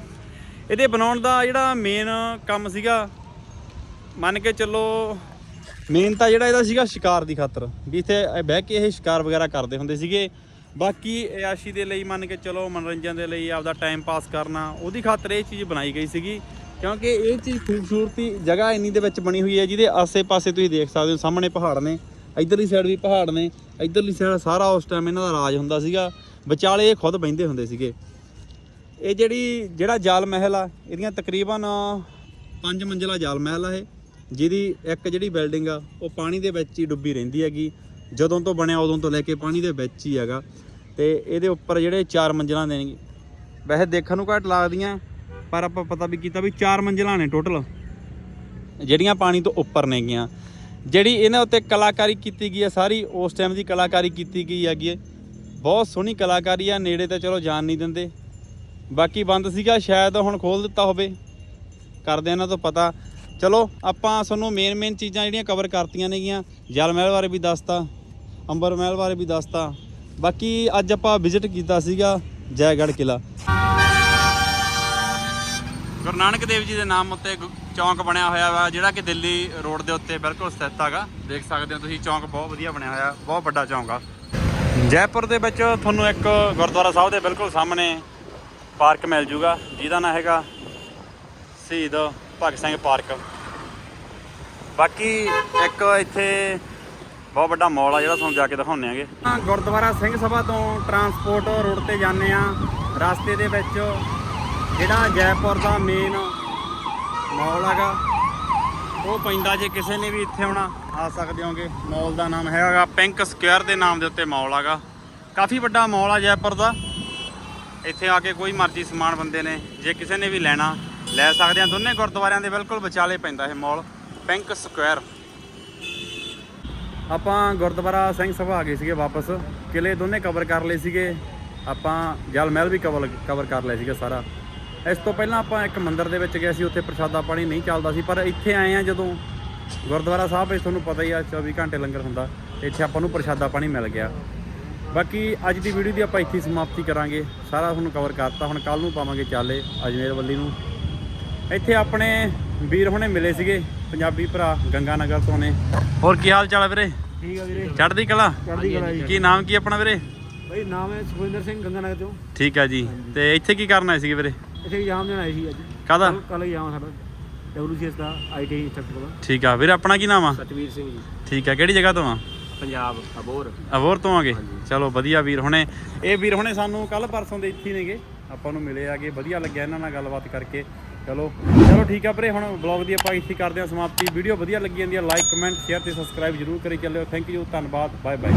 [SPEAKER 1] ਇਹਦੇ ਬਣਾਉਣ ਦਾ ਜਿਹੜਾ ਮੇਨ ਕੰਮ ਸੀਗਾ ਮੰਨ ਕੇ ਚੱਲੋ ਮੇਨ ਤਾਂ ਜਿਹੜਾ ਇਹਦਾ ਸੀਗਾ ਸ਼ਿਕਾਰ ਦੀ ਖਾਤਰ, ਵੀ ਇੱਥੇ ਬਹਿ ਕੇ ਇਹ ਸ਼ਿਕਾਰ ਵਗੈਰਾ ਕਰਦੇ ਹੁੰਦੇ ਸੀਗੇ। ਬਾਕੀ ਇਆਸ਼ੀ ਦੇ ਲਈ ਮੰਨ ਕੇ ਚਲੋ, ਮਨੋਰੰਜਨ ਦੇ ਲਈ ਆਪਦਾ ਟਾਈਮ ਪਾਸ ਕਰਨਾ, ਉਹਦੀ ਖਾਤਰ ਇਹ ਚੀਜ਼ ਬਣਾਈ ਗਈ ਸੀਗੀ। ਕਿਉਂਕਿ ਇਹ ਚੀਜ਼ ਖੂਬਸੂਰਤੀ ਜਗ੍ਹਾ ਇੰਨੀ ਦੇ ਵਿੱਚ ਬਣੀ ਹੋਈ ਹੈ, ਜਿਹਦੇ ਆਸੇ-ਪਾਸੇ ਤੁਸੀਂ ਦੇਖ ਸਕਦੇ ਹੋ, ਸਾਹਮਣੇ ਪਹਾੜ ਨੇ, ਇਧਰਲੀ ਸਾਈਡ ਵੀ ਪਹਾੜ ਨੇ, ਇਧਰਲੀ ਸਾਈਡ ਸਾਰਾ ਉਸ ਟਾਈਮ ਇਹਨਾਂ ਦਾ ਰਾਜ ਹੁੰਦਾ ਸੀਗਾ। ਵਿਚਾਲੇ ਇਹ ਖੁਦ ਬਹਿੰਦੇ ਹੁੰਦੇ ਸੀਗੇ। ਇਹ ਜਿਹੜੀ, ਜਿਹੜਾ ਜਾਲ ਮਹਿਲ ਆ, ਇਹਦੀਆਂ ਤਕਰੀਬਨ ਪੰਜ ਮੰਜ਼ਿਲਾ ਜਾਲ ਮਹਿਲ ਆ ਇਹ। ਜਿਹਦੀ ਇੱਕ ਜਿਹੜੀ ਬਿਲਡਿੰਗ ਆ, ਉਹ ਪਾਣੀ ਦੇ ਵਿੱਚ ਹੀ ਡੁੱਬੀ ਰਹਿੰਦੀ ਹੈਗੀ। ਜਦੋਂ ਤੋਂ ਬਣਿਆ, ਉਦੋਂ ਤੋਂ ਲੈ ਕੇ ਪਾਣੀ ਦੇ ਵਿੱਚ ਹੀ ਹੈਗਾ। ਤੇ ਇਹਦੇ ਉੱਪਰ ਜਿਹੜੇ ਚਾਰ ਮੰਜ਼ਿਲਾਂ ਨੇ, ਵੈਸੇ ਦੇਖਣ ਨੂੰ ਘੱਟ ਲੱਗਦੀਆਂ, ਪਰ ਆਪਾਂ ਪਤਾ ਵੀ ਕੀਤਾ ਵੀ ਚਾਰ ਮੰਜ਼ਿਲਾਂ ਨੇ ਟੋਟਲ ਜਿਹੜੀਆਂ ਪਾਣੀ ਤੋਂ ਉੱਪਰ ਨੇਗੀਆਂ ਜਿਹੜੀ ਇਹਨਾਂ ਉੱਤੇ ਕਲਾਕਾਰੀ ਕੀਤੀ ਗਈ ਹੈ ਸਾਰੀ, ਉਸ ਟਾਈਮ ਦੀ ਕਲਾਕਾਰੀ ਕੀਤੀ ਗਈ ਹੈਗੀ ਹੈ। ਬਹੁਤ ਸੋਹਣੀ ਕਲਾਕਾਰੀ ਆ, ਨੇੜੇ ਤਾਂ ਚਲੋ ਜਾਣ ਨਹੀਂ ਦਿੰਦੇ। ਬਾਕੀ ਬੰਦ ਸੀਗਾ, ਸ਼ਾਇਦ ਹੁਣ ਖੋਲ ਦਿੱਤਾ ਹੋਵੇ। ਕਰਦੇ ਇਹਨਾਂ ਤੋਂ ਪਤਾ। ਚਲੋ, ਆਪਾਂ ਤੁਹਾਨੂੰ ਮੇਨ ਮੇਨ ਚੀਜ਼ਾਂ ਜਿਹੜੀਆਂ ਕਵਰ ਕਰਤੀਆਂ ਨੇਗੀਆਂ, ਜਲ ਮਹਿਲ ਬਾਰੇ ਵੀ ਦੱਸਤਾ, ਅੰਬਰ ਮਹਿਲ ਬਾਰੇ ਵੀ ਦੱਸਤਾ। ਬਾਕੀ ਅੱਜ ਆਪਾਂ ਵਿਜ਼ਿਟ ਕੀਤਾ ਸੀਗਾ ਜੈਗੜ੍ਹ ਕਿਲਾ ਗੁਰੂ ਨਾਨਕ ਦੇਵ ਜੀ ਦੇ ਨਾਮ ਉੱਤੇ ਗੁ- ਚੌਂਕ ਬਣਿਆ ਹੋਇਆ ਵਾ, ਜਿਹੜਾ ਕਿ ਦਿੱਲੀ ਰੋਡ ਦੇ ਉੱਤੇ ਬਿਲਕੁਲ ਸਥਿਤ ਹੈਗਾ। ਦੇਖ ਸਕਦੇ ਹੋ ਤੁਸੀਂ, ਚੌਂਕ ਬਹੁਤ ਵਧੀਆ ਬਣਿਆ ਹੋਇਆ, ਬਹੁਤ ਵੱਡਾ ਚੌਂਕ ਆ। ਜੈਪੁਰ ਦੇ ਵਿੱਚ ਤੁਹਾਨੂੰ ਇੱਕ ਗੁਰਦੁਆਰਾ ਸਾਹਿਬ ਦੇ ਬਿਲਕੁਲ ਸਾਹਮਣੇ ਪਾਰਕ ਮਿਲ ਜੂਗਾ, ਜਿਹਦਾ ਨਾਮ ਹੈਗਾ ਸ਼ਹੀਦ ਭਗਤ ਸਿੰਘ ਪਾਰਕ। ਬਾਕੀ ਇੱਕ ਇੱਥੇ ਬਹੁਤ ਵੱਡਾ ਮਾਲ ਆ ਜਿਹੜਾ ਤੁਹਾਨੂੰ ਜਾ ਕੇ ਦਿਖਾਉਂਦੇ ਆਂਗੇ। ਗੁਰਦੁਆਰਾ ਸਿੰਘ ਸਭਾ ਤੋਂ ਟਰਾਂਸਪੋਰਟ ਰੋਡ ਤੇ ਜਾਂਦੇ ਆ ਰਸਤੇ ਦੇ ਵਿੱਚ ਜਿਹੜਾ ਜੈਪੁਰ ਦਾ ਮੇਨ ਮਾਲ ਹੈਗਾ, ਉਹ ਪੈਂਦਾ ਜੇ ਕਿਸੇ ਨੇ ਵੀ ਇੱਥੇ ਆਉਣਾ, ਆ ਸਕਦੇ ਹੋਗੇ। ਮਾਲ ਦਾ ਨਾਮ ਹੈਗਾ ਪਿੰਕ ਸਕੁਅਰ ਦੇ ਨਾਮ ਦੇ ਉੱਤੇ ਮਾਲ ਹੈਗਾ। ਕਾਫੀ ਵੱਡਾ ਮਾਲ ਆ ਜੈਪੁਰ ਦਾ। ਇੱਥੇ ਆ ਕੇ ਕੋਈ ਮਰਜ਼ੀ ਸਮਾਨ ਬੰਦੇ ਨੇ, ਜੇ ਕਿਸੇ ਨੇ ਵੀ ਲੈਣਾ ਲੈ ਸਕਦੇ ਆ ਦੋਨੇ ਗੁਰਦੁਆਰਿਆਂ ਦੇ ਬਿਲਕੁਲ ਵਿਚਾਲੇ ਪੈਂਦਾ ਇਹ ਮਾਲ, ਪਿੰਕ ਸਕੁਅਰ ਆਪਾਂ ਗੁਰਦੁਆਰਾ ਸਿੰਘ ਸਭਾ ਆ ਗਏ ਸੀਗੇ ਵਾਪਸ ਕਿਲੇ ਦੋਨੇ ਕਵਰ ਕਰ ਲਏ ਸੀਗੇ। ਆਪਾਂ ਜਲ ਮਹਿਲ ਵੀ ਕਵਰ ਕਵਰ ਕਰ ਲਿਆ ਸੀਗਾ ਸਾਰਾ। ਇਸ ਤੋਂ ਪਹਿਲਾਂ ਆਪਾਂ ਇੱਕ ਮੰਦਿਰ ਦੇ ਵਿੱਚ ਗਏ ਸੀ, ਉੱਥੇ ਪ੍ਰਸ਼ਾਦਾ ਪਾਣੀ ਨਹੀਂ ਚੱਲਦਾ ਸੀ, ਪਰ ਇੱਥੇ ਆਏ ਆ ਜਦੋਂ ਗੁਰਦੁਆਰਾ ਸਾਹਿਬ ਵਿੱਚ ਤੁਹਾਨੂੰ ਪਤਾ ਹੀ ਆ 24 ਘੰਟੇ ਲੰਗਰ ਹੁੰਦਾ, ਇੱਥੇ ਆਪਾਂ ਨੂੰ ਪ੍ਰਸ਼ਾਦਾ ਪਾਣੀ ਮਿਲ ਗਿਆ। ਬਾਕੀ ਅੱਜ ਦੀ ਵੀਡੀਓ ਦੀ ਆਪਾਂ ਇੱਥੇ ਸਮਾਪਤੀ ਕਰਾਂਗੇ। ਸਾਰਾ ਤੁਹਾਨੂੰ ਕਵਰ ਕਰਤਾ, ਹੁਣ ਕੱਲ ਨੂੰ ਪਾਵਾਂਗੇ ਚਾਲੇ, ਅਜਮੇਰ ਵੱਲੀ ਨੂੰ। ਇੱਥੇ ਆਪਣੇ ਵੀਰ ਹੁਣੇ ਮਿਲੇ ਸੀਗੇ ਪੰਜਾਬੀ ਭਰਾ ਗੰਗਾ ਨਗਰ ਤੋਂ ਨੇ। ਹੋਰ ਕੀ ਹਾਲ ਚਾਲ ਆ ਵੀਰੇ?
[SPEAKER 3] ਠੀਕ ਆ ਵੀਰੇ।
[SPEAKER 1] ਚੜ੍ਹਦੀ ਕਲਾ?
[SPEAKER 3] ਚੜ੍ਹਦੀ ਕਲਾ ਜੀ।
[SPEAKER 1] ਕੀ ਨਾਮ ਕੀ ਆਪਣਾ ਵੀਰੇ?
[SPEAKER 3] ਬਈ ਨਾਮ ਹੈ ਸੁਖਵਿੰਦਰ ਸਿੰਘ ਗੰਗਾਨਗਰ ਤੋਂ।
[SPEAKER 1] ਠੀਕ ਆ ਜੀ। ਤੇ ਇੱਥੇ ਕੀ ਕਰਨ ਆਏ ਸੀਗੇ ਵੀਰੇ?
[SPEAKER 3] ਇੱਥੇ ਐਗਜ਼ਾਮ ਦੇਣ ਆਏ ਸੀ ਅੱਜ।
[SPEAKER 1] ਕਾਹਦਾ?
[SPEAKER 3] ਕੱਲ ਐਗਜ਼ਾਮ ਸਾਡਾ। ਡਬਲਯੂਸੀਐਸ ਦਾ ਆਈਟੀ ਇੰਸਟ੍ਰਕਟਰ ਦਾ
[SPEAKER 1] ਠੀਕ ਆ। ਵੀਰੇ ਆਪਣਾ ਕੀ ਨਾਮ ਆ?
[SPEAKER 3] ਸਤਵੀਰ ਸਿੰਘ ਜੀ।
[SPEAKER 1] ਠੀਕ ਆ। ਕਿਹੜੀ ਜਗ੍ਹਾ ਤੋਂ ਆ?
[SPEAKER 3] ਪੰਜਾਬ ਅਬੋਰ
[SPEAKER 1] ਅਬੋਰ ਤੋਂ ਆਗੇ। ਚਲੋ ਵਧੀਆ ਵੀਰ ਹੁਣੇ। ਇਹ ਵੀਰ ਹੁਣੇ ਸਾਨੂੰ ਕੱਲ ਪਰਸੋਂ ਦੇ ਇੱਥੇ ਨੇਗੇ। ਆਪਾਂ ਨੂੰ ਮਿਲੇ ਆਗੇ। ਵਧੀਆ ਲੱਗਿਆ ਇਹਨਾਂ ਨਾਲ ਗੱਲਬਾਤ ਕਰਕੇ। ਚਲੋ। ਚਲੋ ਠੀਕ ਆ ਵੀਰੇ, ਹੁਣ ਵਲੌਗ ਦੀ ਆਪਾਂ ਇੱਥੇ ਕਰਦੇ ਹਾਂ ਸਮਾਪਤੀ। ਵੀਡੀਓ ਵਧੀਆ ਲੱਗੀ ਜਾਂਦੀ ਹੈ ਲਾਈਕ ਕਮੈਂਟ ਸ਼ੇਅਰ ਤੇ ਸਬਸਕ੍ਰਾਈਬ ਜਰੂਰ ਕਰੀ ਚੱਲਿਓ। ਥੈਂਕ ਯੂ ਧੰਨਵਾਦ ਬਾਏ ਬਾਏ